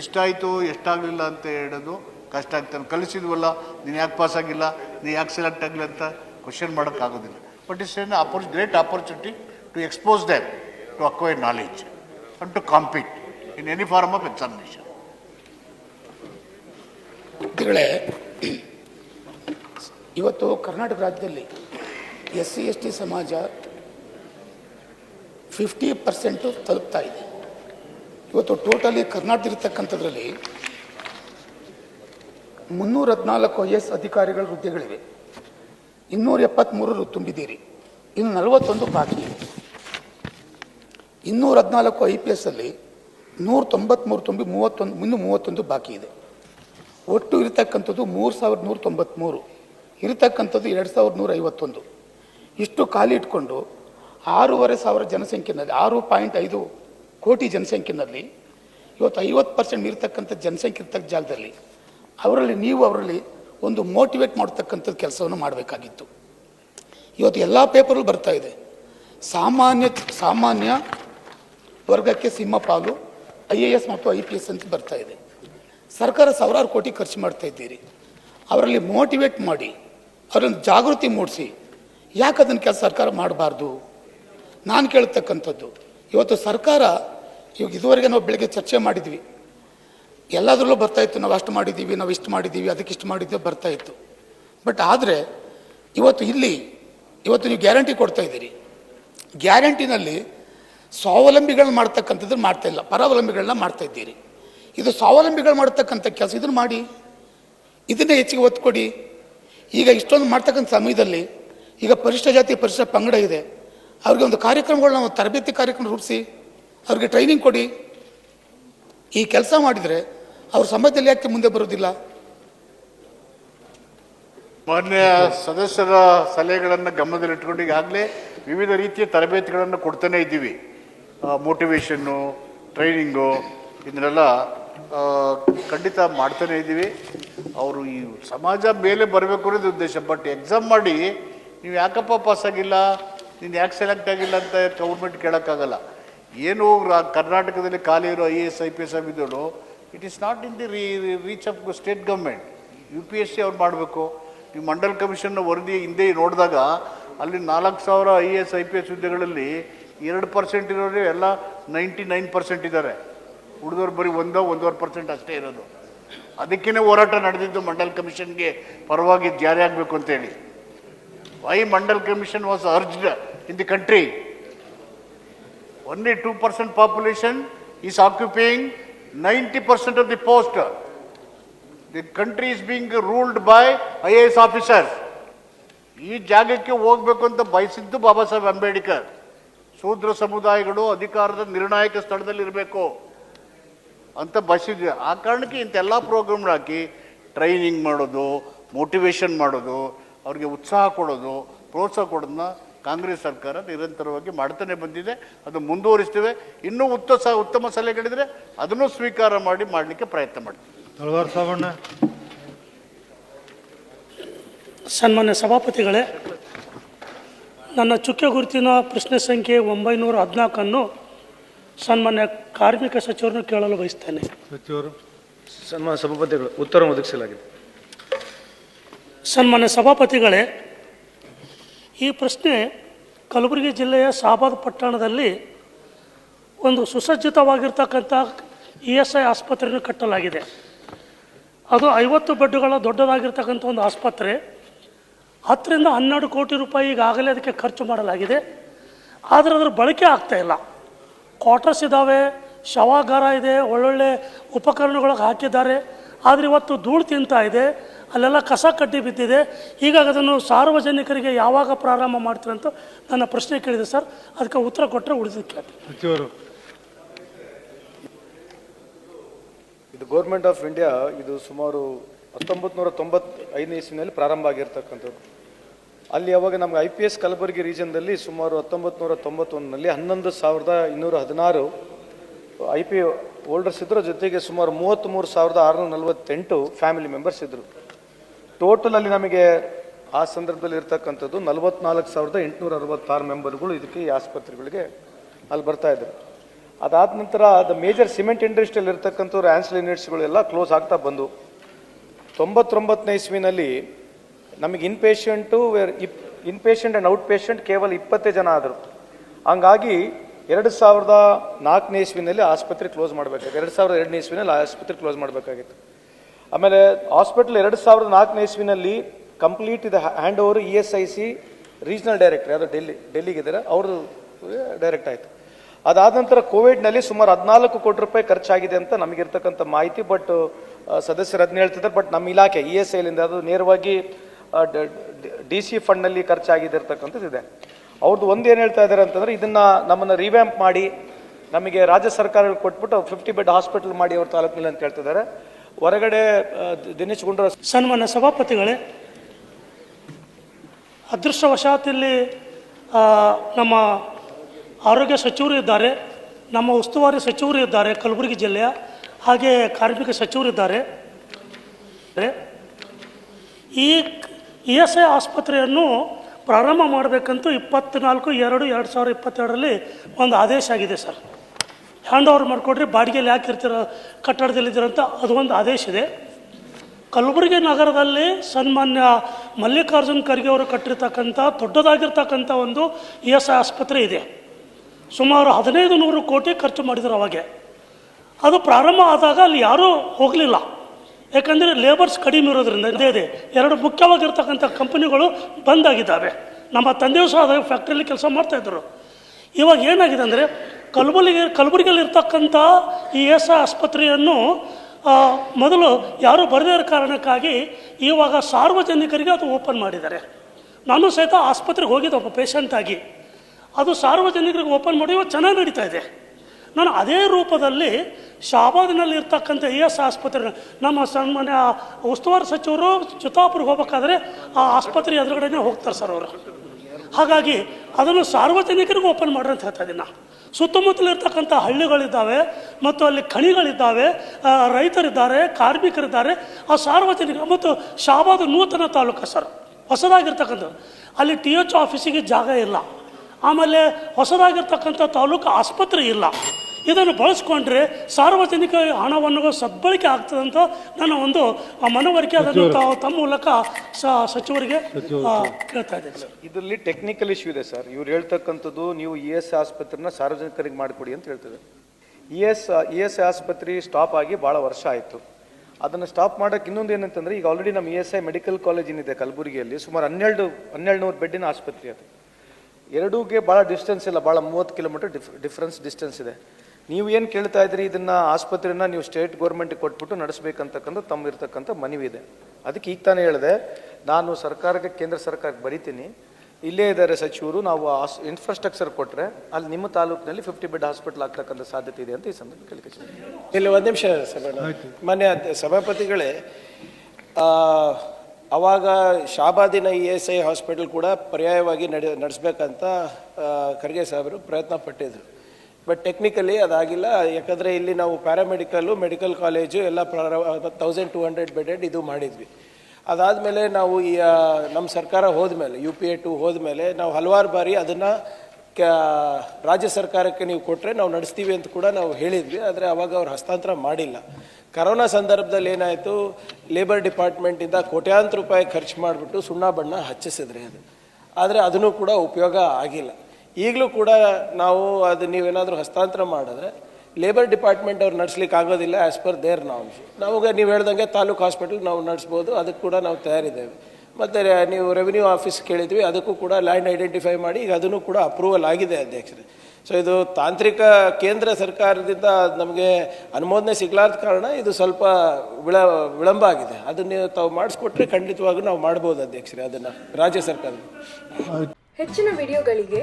ಎಷ್ಟಾಯಿತು, ಎಷ್ಟಾಗಲಿಲ್ಲ ಅಂತ ಹೇಳೋದು ಕಷ್ಟ ಆಗ್ತಾನೆ ಕಲಿಸಿದ್ವಲ್ಲ, ನೀನು ಯಾಕೆ ಪಾಸ್ ಆಗಿಲ್ಲ, ನೀನು ಯಾಕೆ ಸೆಲೆಕ್ಟ್ ಆಗಲಿ ಅಂತ ಕ್ವಶನ್ ಮಾಡೋಕ್ಕಾಗೋದಿಲ್ಲ but it's an upper great opportunity to expose them to acquire knowledge and to compete. Any form of examination. ವ್ಯಕ್ತಿಗಳೇ ಇವತ್ತು ಕರ್ನಾಟಕ ರಾಜ್ಯದಲ್ಲಿ ಎಸ್ ಸಿ, ಎಸ್ ಟಿ ಸಮಾಜ ಫಿಫ್ಟಿ ಪರ್ಸೆಂಟು ತಲುಪ್ತಾ ಇದೆ. ಇವತ್ತು ಟೋಟಲಿ ಕರ್ನಾಟಕ ಇರತಕ್ಕಂಥದ್ರಲ್ಲಿ ಮುನ್ನೂರ ಹದಿನಾಲ್ಕು ಐ ಎಸ್ ಅಧಿಕಾರಿಗಳ ಹುದ್ದೆಗಳಿವೆ. ಇನ್ನೂರ ಎಪ್ಪತ್ತ್ಮೂರು ತುಂಬಿದ್ದೀರಿ. ಇನ್ನು ನಲವತ್ತೊಂದು ಬಾಕಿ ಇನ್ನೂರ ಹದಿನಾಲ್ಕು ಐ ಪಿ ಎಸ್ ಅಲ್ಲಿ ನೂರ ತೊಂಬತ್ತ್ಮೂರು ತುಂಬಿ ಮೂವತ್ತೊಂದು, ಇನ್ನೂ ಮೂವತ್ತೊಂದು ಬಾಕಿ ಇದೆ. ಒಟ್ಟು ಇರತಕ್ಕಂಥದ್ದು ಮೂರು ಸಾವಿರದ ನೂರ ತೊಂಬತ್ತ್ಮೂರು ಇರತಕ್ಕಂಥದ್ದು ಎರಡು ಸಾವಿರದ ನೂರ ಐವತ್ತೊಂದು ಇಷ್ಟು ಖಾಲಿ ಇಟ್ಕೊಂಡು ಆರೂವರೆ ಸಾವಿರ ಜನಸಂಖ್ಯೆನಲ್ಲಿ, ಆರು ಪಾಯಿಂಟ್ ಐದು ಕೋಟಿ ಜನಸಂಖ್ಯೆನಲ್ಲಿ, ಇವತ್ತು ಐವತ್ತು ಪರ್ಸೆಂಟ್ ಇರತಕ್ಕಂಥ ಜನಸಂಖ್ಯೆ ಇರ್ತಕ್ಕ ಜಾಗದಲ್ಲಿ, ಅವರಲ್ಲಿ ನೀವು ಅವರಲ್ಲಿ ಒಂದು ಮೋಟಿವೇಟ್ ಮಾಡ್ತಕ್ಕಂಥದ್ದು ಕೆಲಸವನ್ನು ಮಾಡಬೇಕಾಗಿತ್ತು. ಇವತ್ತು ಎಲ್ಲ ಪೇಪರ್ಗಳು ಬರ್ತಾ ಇದೆ. ಸಾಮಾನ್ಯ ಸಾಮಾನ್ಯ ವರ್ಗಕ್ಕೆ ಸಿಂಹಪಾಲು ಐ ಎ ಎಸ್ ಮತ್ತು ಐ ಪಿ ಎಸ್ ಅಂತ ಬರ್ತಾ ಇದೆ. ಸರ್ಕಾರ ಸಾವಿರಾರು ಕೋಟಿ ಖರ್ಚು ಮಾಡ್ತಾ ಇದ್ದೀರಿ. ಅವರಲ್ಲಿ ಮೋಟಿವೇಟ್ ಮಾಡಿ ಅವರನ್ನು ಜಾಗೃತಿ ಮೂಡಿಸಿ. ಯಾಕೆ ಅದನ್ನು ಕೆಲಸ ಸರ್ಕಾರ ಮಾಡಬಾರ್ದು? ನಾನು ಕೇಳ್ತಕ್ಕಂಥದ್ದು, ಇವತ್ತು ಸರ್ಕಾರ, ಇವಾಗ ಇದುವರೆಗೆ ನಾವು ಬೆಳಗ್ಗೆ ಚರ್ಚೆ ಮಾಡಿದ್ವಿ. ಎಲ್ಲದರಲ್ಲೂ ಬರ್ತಾಯಿತ್ತು ನಾವು ಅಷ್ಟು ಮಾಡಿದ್ದೀವಿ, ನಾವು ಇಷ್ಟು ಮಾಡಿದ್ದೀವಿ, ಅದಕ್ಕೆ ಇಷ್ಟು ಬರ್ತಾ ಇತ್ತು. ಬಟ್ ಆದರೆ, ಇವತ್ತು ಇಲ್ಲಿ, ಇವತ್ತು ನೀವು ಗ್ಯಾರಂಟಿ ಕೊಡ್ತಾ ಇದ್ದೀರಿ. ಗ್ಯಾರಂಟಿನಲ್ಲಿ ಸ್ವಾವಲಂಬಿಗಳನ್ನ ಮಾಡ್ತಕ್ಕಂಥದ್ದು ಮಾಡ್ತಾ ಇಲ್ಲ. ಪರಾವಲಂಬಿಗಳನ್ನ ಮಾಡ್ತಾ ಇದ್ದೀರಿ. ಇದು ಸ್ವಾವಲಂಬಿಗಳು ಮಾಡ್ತಕ್ಕಂಥ ಕೆಲಸ. ಇದನ್ನು ಮಾಡಿ. ಇದನ್ನೇ ಹೆಚ್ಚಿಗೆ ಒತ್ತು ಕೊಡಿ. ಈಗ ಇಷ್ಟೊಂದು ಮಾಡ್ತಕ್ಕಂಥ ಸಮಯದಲ್ಲಿ ಈಗ ಪರಿಶಿಷ್ಟ ಜಾತಿ, ಪರಿಶಿಷ್ಟ ಪಂಗಡ ಇದೆ. ಅವ್ರಿಗೆ ಒಂದು ಕಾರ್ಯಕ್ರಮಗಳನ್ನ, ಒಂದು ತರಬೇತಿ ಕಾರ್ಯಕ್ರಮ ರೂಪಿಸಿ, ಅವ್ರಿಗೆ ಟ್ರೈನಿಂಗ್ ಕೊಡಿ. ಈ ಕೆಲಸ ಮಾಡಿದರೆ ಅವ್ರ ಸಮಯದಲ್ಲಿ ಯಾಕೆ ಮುಂದೆ ಬರೋದಿಲ್ಲ? ಮಾನ್ಯ ಸದಸ್ಯರ ಸಲಹೆಗಳನ್ನು ಗಮನದಲ್ಲಿಟ್ಕೊಂಡು ಈಗಾಗಲೇ ವಿವಿಧ ರೀತಿಯ ತರಬೇತಿಗಳನ್ನು ಕೊಡ್ತಾನೆ ಇದ್ದೀವಿ. ಮೋಟಿವೇಶನ್ನು ಟ್ರೈನಿಂಗು ಇದನ್ನೆಲ್ಲ ಖಂಡಿತ ಮಾಡ್ತಾನೆ ಇದ್ದೀವಿ. ಅವರು ಈ ಸಮಾಜ ಮೇಲೆ ಬರಬೇಕು ಅನ್ನೋದು ಉದ್ದೇಶ. ಬಟ್ ಎಕ್ಸಾಮ್ ಮಾಡಿ, ನೀವು ಯಾಕಪ್ಪ ಪಾಸ್ ಆಗಿಲ್ಲ? ನೀನು ಯಾಕೆ ಸೆಲೆಕ್ಟ್ ಆಗಿಲ್ಲ ಅಂತ ಗೌರ್ಮೆಂಟ್ ಕೇಳೋಕ್ಕಾಗಲ್ಲ. ಏನು ಕರ್ನಾಟಕದಲ್ಲಿ ಖಾಲಿ ಇರೋ I A S I P S ಆಗಿದ್ದಳು it is not in the re reach of state government U P S C ಅವ್ರು ಮಾಡಬೇಕು. ನೀವು ಮಂಡಲ್ ಕಮಿಷನ್ನ ವರದಿ ಹಿಂದೆ ನೋಡಿದಾಗ, ಅಲ್ಲಿ ನಾಲ್ಕು ಸಾವಿರ I A S I P S ಹುದ್ದೆಗಳಲ್ಲಿ ಎರಡು ಪರ್ಸೆಂಟ್ ಇರೋರು ಎಲ್ಲ ನೈಂಟಿ ನೈನ್ ಪರ್ಸೆಂಟ್ ಇದ್ದಾರೆ. ಉಳಿದವ್ರು ಬರೀ ಒಂದೋ ಒಂದೂವರೆ ಪರ್ಸೆಂಟ್ ಅಷ್ಟೇ ಇರೋದು. ಅದಕ್ಕೇ ಹೋರಾಟ ನಡೆದಿದ್ದು ಮಂಡಲ್ ಕಮಿಷನ್ಗೆ ಪರವಾಗಿ ಜಾರಿ ಆಗಬೇಕು ಅಂತೇಳಿ why Mandal commission was urged in the country only 2% population is occupying 90% of the post. The being ruled by I A S officers. ಈ ಜಾಗಕ್ಕೆ ಹೋಗ್ಬೇಕು ಅಂತ ಬಯಸಿದ್ದು ಬಾಬಾ ಸಾಹೇಬ್ ಅಂಬೇಡ್ಕರ್. ಶೂದ್ರ ಸಮುದಾಯಗಳು ಅಧಿಕಾರದ ನಿರ್ಣಾಯಕ ಸ್ಥಳದಲ್ಲಿ ಇರಬೇಕು ಅಂತ ಬಸ್ಸಿದೆ ಆ ಕಾರಣಕ್ಕೆ ಇಂಥೆಲ್ಲ ಪ್ರೋಗ್ರಾಮ್ ಹಾಕಿ ಟ್ರೈನಿಂಗ್ ಮಾಡೋದು ಮೋಟಿವೇಶನ್ ಮಾಡೋದು ಅವ್ರಿಗೆ ಉತ್ಸಾಹ ಕೊಡೋದು ಪ್ರೋತ್ಸಾಹ ಕೊಡೋದನ್ನ ಕಾಂಗ್ರೆಸ್ ಸರ್ಕಾರ ನಿರಂತರವಾಗಿ ಮಾಡ್ತಾನೆ ಬಂದಿದೆ. ಅದು ಮುಂದುವರಿಸ್ತೇವೆ. ಇನ್ನೂ ಉತ್ತ ಉತ್ತಮ ಸಲಹೆಗಳಿದ್ರೆ ಅದನ್ನು ಸ್ವೀಕಾರ ಮಾಡಿ ಮಾಡಲಿಕ್ಕೆ ಪ್ರಯತ್ನ ಮಾಡ್ತೀವಿ. ಸನ್ಮಾನ್ಯ ಸಭಾಪತಿಗಳೇ ನನ್ನ ಚುಕ್ಕೆ ಗುರುತಿನ ಪ್ರಶ್ನೆ ಸಂಖ್ಯೆ ಒಂಬೈನೂರ ಹದಿನಾಲ್ಕನ್ನು ಸನ್ಮಾನ್ಯ ಕಾರ್ಮಿಕ ಸಚಿವರನ್ನು ಕೇಳಲು ಬಯಸ್ತೇನೆ. ಸಚಿವರು ಸನ್ಮಾನ್ಯ ಸಭಾಪತಿಗಳು ಉತ್ತರ ಒದಗಿಸಲಾಗಿದೆ. ಸನ್ಮಾನ್ಯ ಸಭಾಪತಿಗಳೇ ಈ ಪ್ರಶ್ನೆ ಕಲಬುರಗಿ ಜಿಲ್ಲೆಯ ಸಾಬಾದ್ ಪಟ್ಟಣದಲ್ಲಿ ಒಂದು ಸುಸಜ್ಜಿತವಾಗಿರ್ತಕ್ಕಂಥ ಇ ಎಸ್ ಐ ಆಸ್ಪತ್ರೆಯನ್ನು ಕಟ್ಟಲಾಗಿದೆ. ಅದು ಐವತ್ತು ಬೆಡ್ಡುಗಳ ದೊಡ್ಡದಾಗಿರ್ತಕ್ಕಂಥ ಒಂದು ಆಸ್ಪತ್ರೆ. ಹತ್ತರಿಂದ ಹನ್ನೆರಡು ಕೋಟಿ ರೂಪಾಯಿ ಈಗಾಗಲೇ ಅದಕ್ಕೆ ಖರ್ಚು ಮಾಡಲಾಗಿದೆ. ಆದರೆ ಅದರ ಬಳಕೆ ಆಗ್ತಾ ಇಲ್ಲ. ಕ್ವಾರ್ಟರ್ಸ್ ಇದ್ದಾವೆ ಶವಾಗಾರ ಇದೆ ಒಳ್ಳೊಳ್ಳೆ ಉಪಕರಣಗಳಿಗೆ ಹಾಕಿದ್ದಾರೆ. ಆದರೆ ಇವತ್ತು ಧೂಳು ತಿಂತಾ ಇದೆ ಅಲ್ಲೆಲ್ಲ ಕಸ ಕಡ್ಡಿ ಬಿದ್ದಿದೆ. ಈಗ ಅದನ್ನು ಸಾರ್ವಜನಿಕರಿಗೆ ಯಾವಾಗ ಪ್ರಾರಂಭ ಮಾಡ್ತೀರಂತ ಅಂತ ನನ್ನ ಪ್ರಶ್ನೆ ಕೇಳಿದೆ ಸರ್. ಅದಕ್ಕೆ ಉತ್ತರ ಕೊಟ್ಟರೆ ಉಳಿದಕ್ಕೆ ಕೇಳ್ತೀನಿ. ಸಚಿವರು. ಇದು ಗೌರ್ಮೆಂಟ್ ಆಫ್ ಇಂಡಿಯಾ ಇದು ಸುಮಾರು ಹತ್ತೊಂಬತ್ತು ನೂರ ತೊಂಬತ್ತೈದನೇ ಇಸ್ವಿನಲ್ಲಿ ಪ್ರಾರಂಭ ಆಗಿರ್ತಕ್ಕಂಥದ್ದು. ಅಲ್ಲಿ ಅವಾಗ ನಮ್ಗೆ ಐ ಪಿ ಎಸ್ ಕಲಬುರಗಿ ರೀಜನ್ದಲ್ಲಿ ಸುಮಾರು ಹತ್ತೊಂಬತ್ತು ನೂರ ತೊಂಬತ್ತೊಂದರಲ್ಲಿ ಹನ್ನೊಂದು ಸಾವಿರದ ಇನ್ನೂರ ಹದಿನಾರು ಐ ಪಿ ಹೋಲ್ಡರ್ಸ್ ಇದ್ರು ಜೊತೆಗೆ ಸುಮಾರು ಮೂವತ್ತ್ಮೂರು ಸಾವಿರದ ಆರುನೂರ ನಲವತ್ತೆಂಟು ಫ್ಯಾಮಿಲಿ ಮೆಂಬರ್ಸ್ ಇದ್ದರು ಟೋಟಲ್ ಅಲ್ಲಿ ನಮಗೆ ಆ ಸಂದರ್ಭದಲ್ಲಿ ಇರ್ತಕ್ಕಂಥದ್ದು ನಲವತ್ನಾಲ್ಕು ಸಾವಿರದ ಎಂಟುನೂರ ಅರವತ್ತಾರು ಮೆಂಬರ್ಗಳು ಇದಕ್ಕೆ ಈ ಆಸ್ಪತ್ರೆಗಳಿಗೆ ಅಲ್ಲಿ ಬರ್ತಾ ಇದ್ದರು ಅದಾದ ನಂತರ ದ ಮೇಜರ್ ಸಿಮೆಂಟ್ ಇಂಡಸ್ಟ್ರಿಯಲ್ಲಿ ಇರ್ತಕ್ಕಂಥವ್ರು ಆನ್ಸಲ್ ಯೂನಿಟ್ಸ್ಗಳೆಲ್ಲ ಕ್ಲೋಸ್ ಆಗ್ತಾ ಬಂದು ತೊಂಬತ್ತೊಂಬತ್ತನೇ ಇಸ್ವಿನಲ್ಲಿ ನಮಗೆ in patient in patient and out patient ಕೇವಲ ಇಪ್ಪತ್ತೇ ಜನ ಆದರು. ಹಂಗಾಗಿ ಎರಡು ಸಾವಿರದ ನಾಲ್ಕನೇ ಇಸ್ವಿನಲ್ಲಿ ಆಸ್ಪತ್ರೆ ಕ್ಲೋಸ್ ಮಾಡಬೇಕಾಗಿತ್ತು. ಎರಡು ಸಾವಿರದ ಎರಡನೇ ಇಸ್ವಿನಲ್ಲಿ ಆಸ್ಪತ್ರೆ ಕ್ಲೋಸ್ ಮಾಡಬೇಕಾಗಿತ್ತು. ಆಮೇಲೆ ಹಾಸ್ಪಿಟಲ್ ಎರಡು ಸಾವಿರದ ನಾಲ್ಕನೇ ಇಸ್ವಿನಲ್ಲಿ ಕಂಪ್ಲೀಟ್ ಇದು hand over E S I C regional directory ಅದು ಡೆಲ್ಲಿ ಡೆಲ್ಲಿಗಿದ್ದಾರೆ ಅವರು ಡೈರೆಕ್ಟ್ ಆಯಿತು. ಅದಾದ ನಂತರ ಕೋವಿಡ್ನಲ್ಲಿ ಸುಮಾರು ಹದಿನಾಲ್ಕು ಕೋಟಿ ರೂಪಾಯಿ ಖರ್ಚಾಗಿದೆ ಅಂತ ನಮಗಿರ್ತಕ್ಕಂಥ ಮಾಹಿತಿ ಬಟ್ ಸದಸ್ಯರು ಅದನ್ನ ಹೇಳ್ತಿದ್ದಾರೆ ಬಟ್ ನಮ್ಮ ಇಲಾಖೆ ಇ ಎಸ್ ಐಲಿಂದ ಅದು ನೇರವಾಗಿ ಡಿ ಸಿ ಫಂಡ್ನಲ್ಲಿ ಖರ್ಚಾಗಿದ್ದಿರ್ತಕ್ಕಂಥದ್ದು ಇದೆ. ಅವ್ರದ್ದು ಒಂದು ಏನು ಹೇಳ್ತಾ ಇದ್ದಾರೆ ಅಂತಂದರೆ ಇದನ್ನು ನಮ್ಮನ್ನು ರಿವ್ಯಾಂಪ್ ಮಾಡಿ, ನಮಗೆ ರಾಜ್ಯ ಸರ್ಕಾರ ಕೊಟ್ಬಿಟ್ಟು ಫಿಫ್ಟಿ ಬೆಡ್ ಹಾಸ್ಪಿಟಲ್ ಮಾಡಿ ಅವ್ರ ತಾಲೂಕಿನಲ್ಲಿ ಅಂತ ಹೇಳ್ತಿದ್ದಾರೆ ಹೊರಗಡೆ ದಿನೇಶ್ ಗುಂಡೂರ ಸನ್ಮಾನ್ಯ ಸಭಾಪತಿಗಳೇ ಅದೃಷ್ಟವಶಾತ್ ಇಲ್ಲಿ ನಮ್ಮ ಆರೋಗ್ಯ ಸಚಿವರು ಇದ್ದಾರೆ, ನಮ್ಮ ಉಸ್ತುವಾರಿ ಸಚಿವರು ಇದ್ದಾರೆ ಕಲಬುರಗಿ ಜಿಲ್ಲೆಯ, ಹಾಗೆ ಕಾರ್ಮಿಕ ಸಚಿವರು ಇದ್ದಾರೆ. ಈ ಇ ಎಸ್ ಐ ಆಸ್ಪತ್ರೆಯನ್ನು ಪ್ರಾರಂಭ ಮಾಡಬೇಕಂತೂ ಇಪ್ಪತ್ತ್ನಾಲ್ಕು ಎರಡು ಎರಡು ಸಾವಿರದ ಇಪ್ಪತ್ತೆರಡರಲ್ಲಿ ಒಂದು ಆದೇಶ ಆಗಿದೆ ಸರ್. ಹ್ಯಾಂಡ್ ಓವರ್ ಮಾಡಿಕೊಡ್ರಿ, ಬಾಡಿಗೆಯಲ್ಲಿ ಯಾಕೆ ಇರ್ತೀರ ಕಟ್ಟಡದಲ್ಲಿದ್ದೀರಂತ ಅದು ಒಂದು ಆದೇಶ ಇದೆ. ಕಲಬುರಗಿ ನಗರದಲ್ಲಿ ಸನ್ಮಾನ್ಯ ಮಲ್ಲಿಕಾರ್ಜುನ್ ಖರ್ಗೆ ಅವರು ಕಟ್ಟಿರ್ತಕ್ಕಂಥ, ದೊಡ್ಡದಾಗಿರ್ತಕ್ಕಂಥ ಒಂದು ಇ ಎಸ್ ಐ ಆಸ್ಪತ್ರೆ ಇದೆ. ಸುಮಾರು ಹದಿನೈದು ನೂರು ಕೋಟಿ ಖರ್ಚು ಮಾಡಿದ್ರು ಅವಾಗೆ. ಅದು ಪ್ರಾರಂಭ ಆದಾಗ ಅಲ್ಲಿ ಯಾರೂ ಹೋಗಲಿಲ್ಲ. ಯಾಕಂದರೆ ಲೇಬರ್ಸ್ ಕಡಿಮೆ ಇರೋದ್ರಿಂದ ಇದೇ, ಇದೆ. ಎರಡು ಮುಖ್ಯವಾಗಿರ್ತಕ್ಕಂಥ ಕಂಪನಿಗಳು ಬಂದಾಗಿದ್ದಾವೆ. ನಮ್ಮ ತಂದೆಯೂ ಸಹ ಅದೇ ಫ್ಯಾಕ್ಟ್ರಿಯಲ್ಲಿ ಕೆಲಸ ಮಾಡ್ತಾಯಿದ್ರು ಇವಾಗ ಏನಾಗಿದೆ ಅಂದರೆ ಕಲಬುರಗಿ ಕಲಬುರಗಿಯಲ್ಲಿ ಇರ್ತಕ್ಕಂಥ ಈ ಎಸ್ ಆಸ್ಪತ್ರೆಯನ್ನು ಮೊದಲು ಯಾರೂ ಬರದೇ ಇರೋ ಕಾರಣಕ್ಕಾಗಿ ಇವಾಗ ಸಾರ್ವಜನಿಕರಿಗೆ ಅದು ಓಪನ್ ಮಾಡಿದ್ದಾರೆ. ನಾನು ಸಹಿತ ಆಸ್ಪತ್ರೆಗೆ ಹೋಗಿದ್ದೆ ಒಬ್ಬ ಪೇಷಂಟಾಗಿ ಅದು ಸಾರ್ವಜನಿಕರಿಗೆ ಓಪನ್ ಮಾಡಿ, ಇವಾಗ ಚೆನ್ನಾಗಿ ನಡೀತಾ ಇದೆ. ನಾನು ಅದೇ ರೂಪದಲ್ಲಿ ಶಾಬಾದಿನಲ್ಲಿ ಇರ್ತಕ್ಕಂಥ ಇ ಎಸ್ ಆಸ್ಪತ್ರೆ ನಮ್ಮ ಸನ್ಮಾನ್ಯ ಉಸ್ತುವಾರಿ ಸಚಿವರು ಚಿತ್ತಾಪುರ್ಗೆ ಹೋಗ್ಬೇಕಾದ್ರೆ ಆ ಆಸ್ಪತ್ರೆ ಎದುರುಗಡೆನೇ ಹೋಗ್ತಾರೆ ಸರ್ ಅವರು. ಹಾಗಾಗಿ ಅದನ್ನು ಸಾರ್ವಜನಿಕರಿಗೂ ಓಪನ್ ಮಾಡ್ರಿ ಅಂತ ಹೇಳ್ತಾ ಇದ್ದೀನಿ ನಾ ಸುತ್ತಮುತ್ತಲಿರ್ತಕ್ಕಂಥ ಹಳ್ಳಿಗಳಿದ್ದಾವೆ ಮತ್ತು ಅಲ್ಲಿ ಖಣಿಗಳಿದ್ದಾವೆ ರೈತರಿದ್ದಾರೆ, ಕಾರ್ಮಿಕರಿದ್ದಾರೆ. ಆ ಸಾರ್ವಜನಿಕ ಮತ್ತು ಶಾಬಾದ್ ನೂತನ ತಾಲೂಕು ಸರ್. ಹೊಸದಾಗಿರ್ತಕ್ಕಂಥದ್ದು. ಅಲ್ಲಿ ಟಿ ಎಚ್ ಆಫೀಸಿಗೆ ಜಾಗ ಇಲ್ಲ. ಆಮೇಲೆ ಹೊಸದಾಗಿರ್ತಕ್ಕಂಥ ತಾಲೂಕು ಆಸ್ಪತ್ರೆ ಇಲ್ಲ. ಇದನ್ನು ಬಳಸ್ಕೊಂಡ್ರೆ ಸಾರ್ವಜನಿಕ ಹಣವನ್ನು ಸದ್ಬಳಕೆ ಅಂತ ನನ್ನ ಒಂದು ಆ, ಮನವರಿಕೆ ಅದನ್ನು ತಾವು ತಮ್ಮ ಮೂಲಕ ಸಚಿವರಿಗೆ ಕೇಳ್ತಾ ಇದ್ದೇನೆ ಸರ್. ಇದರಲ್ಲಿ ಟೆಕ್ನಿಕಲ್ ಇಶ್ಯೂ ಇದೆ ಸರ್. ಇವ್ರು ಹೇಳ್ತಕ್ಕಂಥದ್ದು ನೀವು ಇ ಎಸ್ ಆಸ್ಪತ್ರೆನ ಸಾರ್ವಜನಿಕರಿಗೆ ಮಾಡಿಕೊಡಿ ಅಂತ ಹೇಳ್ತಿದ್ದಾರೆ. ಇ ಎಸ್ ಇ ಎಸ್ ಆಸ್ಪತ್ರೆ ಸ್ಟಾಪ್ ಆಗಿ ಭಾಳ ವರ್ಷ ಆಯಿತು. ಅದನ್ನು ಸ್ಟಾಪ್ ಮಾಡೋಕೆ ಇನ್ನೊಂದು ಏನಂತಂದರೆ ಈಗ ಆಲ್ರೆಡಿ ನಮ್ಮ E S I medical college ಏನಿದೆ ಕಲಬುರಗಿಯಲ್ಲಿ ಸುಮಾರು ಹನ್ನೆರಡು ಹನ್ನೆರಡು ನೂರು ಬೆಡ್ಡಿನ ಆಸ್ಪತ್ರೆ ಅದು. ಎರಡೂಗೆ ಭಾಳ ಡಿಸ್ಟೆನ್ಸ್ ಇಲ್ಲ ಭಾಳ ಮೂವತ್ತು ಕಿಲೋಮೀಟರ್ ಡಿಫ್ ಡಿಫ್ರೆನ್ಸ್ ಡಿಸ್ಟೆನ್ಸ್ ಇದೆ. ನೀವು ಏನು ಕೇಳ್ತಾ ಇದ್ರಿ ಇದನ್ನ ಆಸ್ಪತ್ರೆನ ನೀವು ಸ್ಟೇಟ್ ಗೌರ್ಮೆಂಟ್ಗೆ ಕೊಟ್ಬಿಟ್ಟು ನಡೆಸಬೇಕಂತಕ್ಕಂಥ ತಮ್ಮ ಇರ್ತಕ್ಕಂಥ ಮನವಿ ಇದೆ ಅದಕ್ಕೆ ಈಗ ತಾನೇ ಹೇಳಿದೆ ನಾನು ಸರ್ಕಾರಕ್ಕೆ ಕೇಂದ್ರ ಸರ್ಕಾರಕ್ಕೆ ಬರಿತೀನಿ. ಇಲ್ಲೇ ಇದ್ದಾರೆ ಸಚಿವರು ನಾವು ಆಸ್ ಇನ್ಫ್ರಾಸ್ಟ್ರಕ್ಚರ್ ಕೊಟ್ಟರೆ ಅಲ್ಲಿ ನಿಮ್ಮ ತಾಲೂಕಿನಲ್ಲಿ ಫಿಫ್ಟಿ ಬೆಡ್ ಹಾಸ್ಪಿಟಲ್ ಆಗ್ತಕ್ಕಂಥ ಸಾಧ್ಯತೆ ಇದೆ ಅಂತ ಈ ಸಂದರ್ಭ ಕೇಳಿಕೆ ಇಲ್ಲಿ ಒಂದು ನಿಮಿಷ ಮಾನ್ಯ ಸಭಾಪತಿಗಳೇ ಆ, ಅವಾಗ ಶಾಬಾದಿನ ಇ ಎಸ್ ಐ ಹಾಸ್ಪಿಟಲ್ ಕೂಡ ಪರ್ಯಾಯವಾಗಿ ನಡೆ ನಡೆಸ್ಬೇಕಂತ ಖರ್ಗೆ ಸಾಹೇಬರು ಪ್ರಯತ್ನ ಪಟ್ಟಿದ್ರು. But technically ಅದಾಗಿಲ್ಲ. ಯಾಕಂದರೆ ಇಲ್ಲಿ ನಾವು ಪ್ಯಾರಾಮೆಡಿಕಲ್ಲು ಮೆಡಿಕಲ್ ಕಾಲೇಜು ಎಲ್ಲ ತೌಸಂಡ್ ಟು ಹಂಡ್ರೆಡ್ ಬೆಡೆಡ್ ಇದು ಮಾಡಿದ್ವಿ. ಅದಾದಮೇಲೆ ನಾವು ಈ ನಮ್ಮ ಸರ್ಕಾರ ಹೋದ್ಮೇಲೆ ಯು ಪಿ ಎ ಟು ಹೋದ್ಮೇಲೆ ನಾವು ಹಲವಾರು ಬಾರಿ ಅದನ್ನು ಕ ರಾಜ್ಯ ಸರ್ಕಾರಕ್ಕೆ ನೀವು ಕೊಟ್ಟರೆ ನಾವು ನಡೆಸ್ತೀವಿ ಅಂತ ಕೂಡ ನಾವು ಹೇಳಿದ್ವಿ. ಆದರೆ ಅವಾಗ ಅವ್ರು ಹಸ್ತಾಂತರ ಮಾಡಿಲ್ಲ. ಕರೋನಾ ಸಂದರ್ಭದಲ್ಲಿ ಏನಾಯಿತು? ಲೇಬರ್ ಡಿಪಾರ್ಟ್ಮೆಂಟಿಂದ ಕೋಟ್ಯಾಂತರ ರೂಪಾಯಿ ಖರ್ಚು ಮಾಡಿಬಿಟ್ಟು ಸುಣ್ಣ ಬಣ್ಣ ಹಚ್ಚಿಸಿದ್ರೆ ಅದು. ಆದರೆ ಅದನ್ನು ಕೂಡ ಉಪಯೋಗ ಆಗಿಲ್ಲ. ಈಗಲೂ ಕೂಡ ನಾವು ಅದು ನೀವೇನಾದರೂ ಹಸ್ತಾಂತರ ಮಾಡಿದ್ರೆ ಲೇಬರ್ ಡಿಪಾರ್ಟ್ಮೆಂಟ್ ಅವ್ರು ನಡೆಸ್ಲಿಕ್ಕೆ ಆಗೋದಿಲ್ಲ ಆ್ಯಸ್ ಪರ್ ದೇರ್ ನಾವು ನಮಗೆ ನೀವು ಹೇಳ್ದಂಗೆ ತಾಲೂಕು ಹಾಸ್ಪಿಟಲ್ ನಾವು ನಡೆಸ್ಬೋದು, ಅದಕ್ಕೆ ಕೂಡ ನಾವು ತಯಾರಿದ್ದೇವೆ. ಮತ್ತು ನೀವು ರೆವಿನ್ಯೂ ಆಫೀಸ್ ಕೇಳಿದ್ವಿ, ಅದಕ್ಕೂ ಕೂಡ ಲ್ಯಾಂಡ್ ಐಡೆಂಟಿಫೈ ಮಾಡಿ, ಈಗ ಅದನ್ನು ಕೂಡ ಅಪ್ರೂವಲ್ ಆಗಿದೆ ಅಧ್ಯಕ್ಷರೇ. ಸೊ ಇದು ತಾಂತ್ರಿಕ ಕೇಂದ್ರ ಸರ್ಕಾರದಿಂದ ನಮಗೆ ಅನುಮೋದನೆ ಸಿಗ್ಲಾರ್ದ ಕಾರಣ ಇದು ಸ್ವಲ್ಪ ವಿಳ, ವಿಳಂಬ ಆಗಿದೆ. ಅದನ್ನು ತಾವು ಮಾಡಿಸ್ಕೊಟ್ರೆ ಖಂಡಿತವಾಗೂ ನಾವು ಮಾಡ್ಬೋದು ಅಧ್ಯಕ್ಷರೇ, ಅದನ್ನು ರಾಜ್ಯ ಸರ್ಕಾರ ಹೆಚ್ಚಿನ ವಿಡಿಯೋಗಳಿಗೆ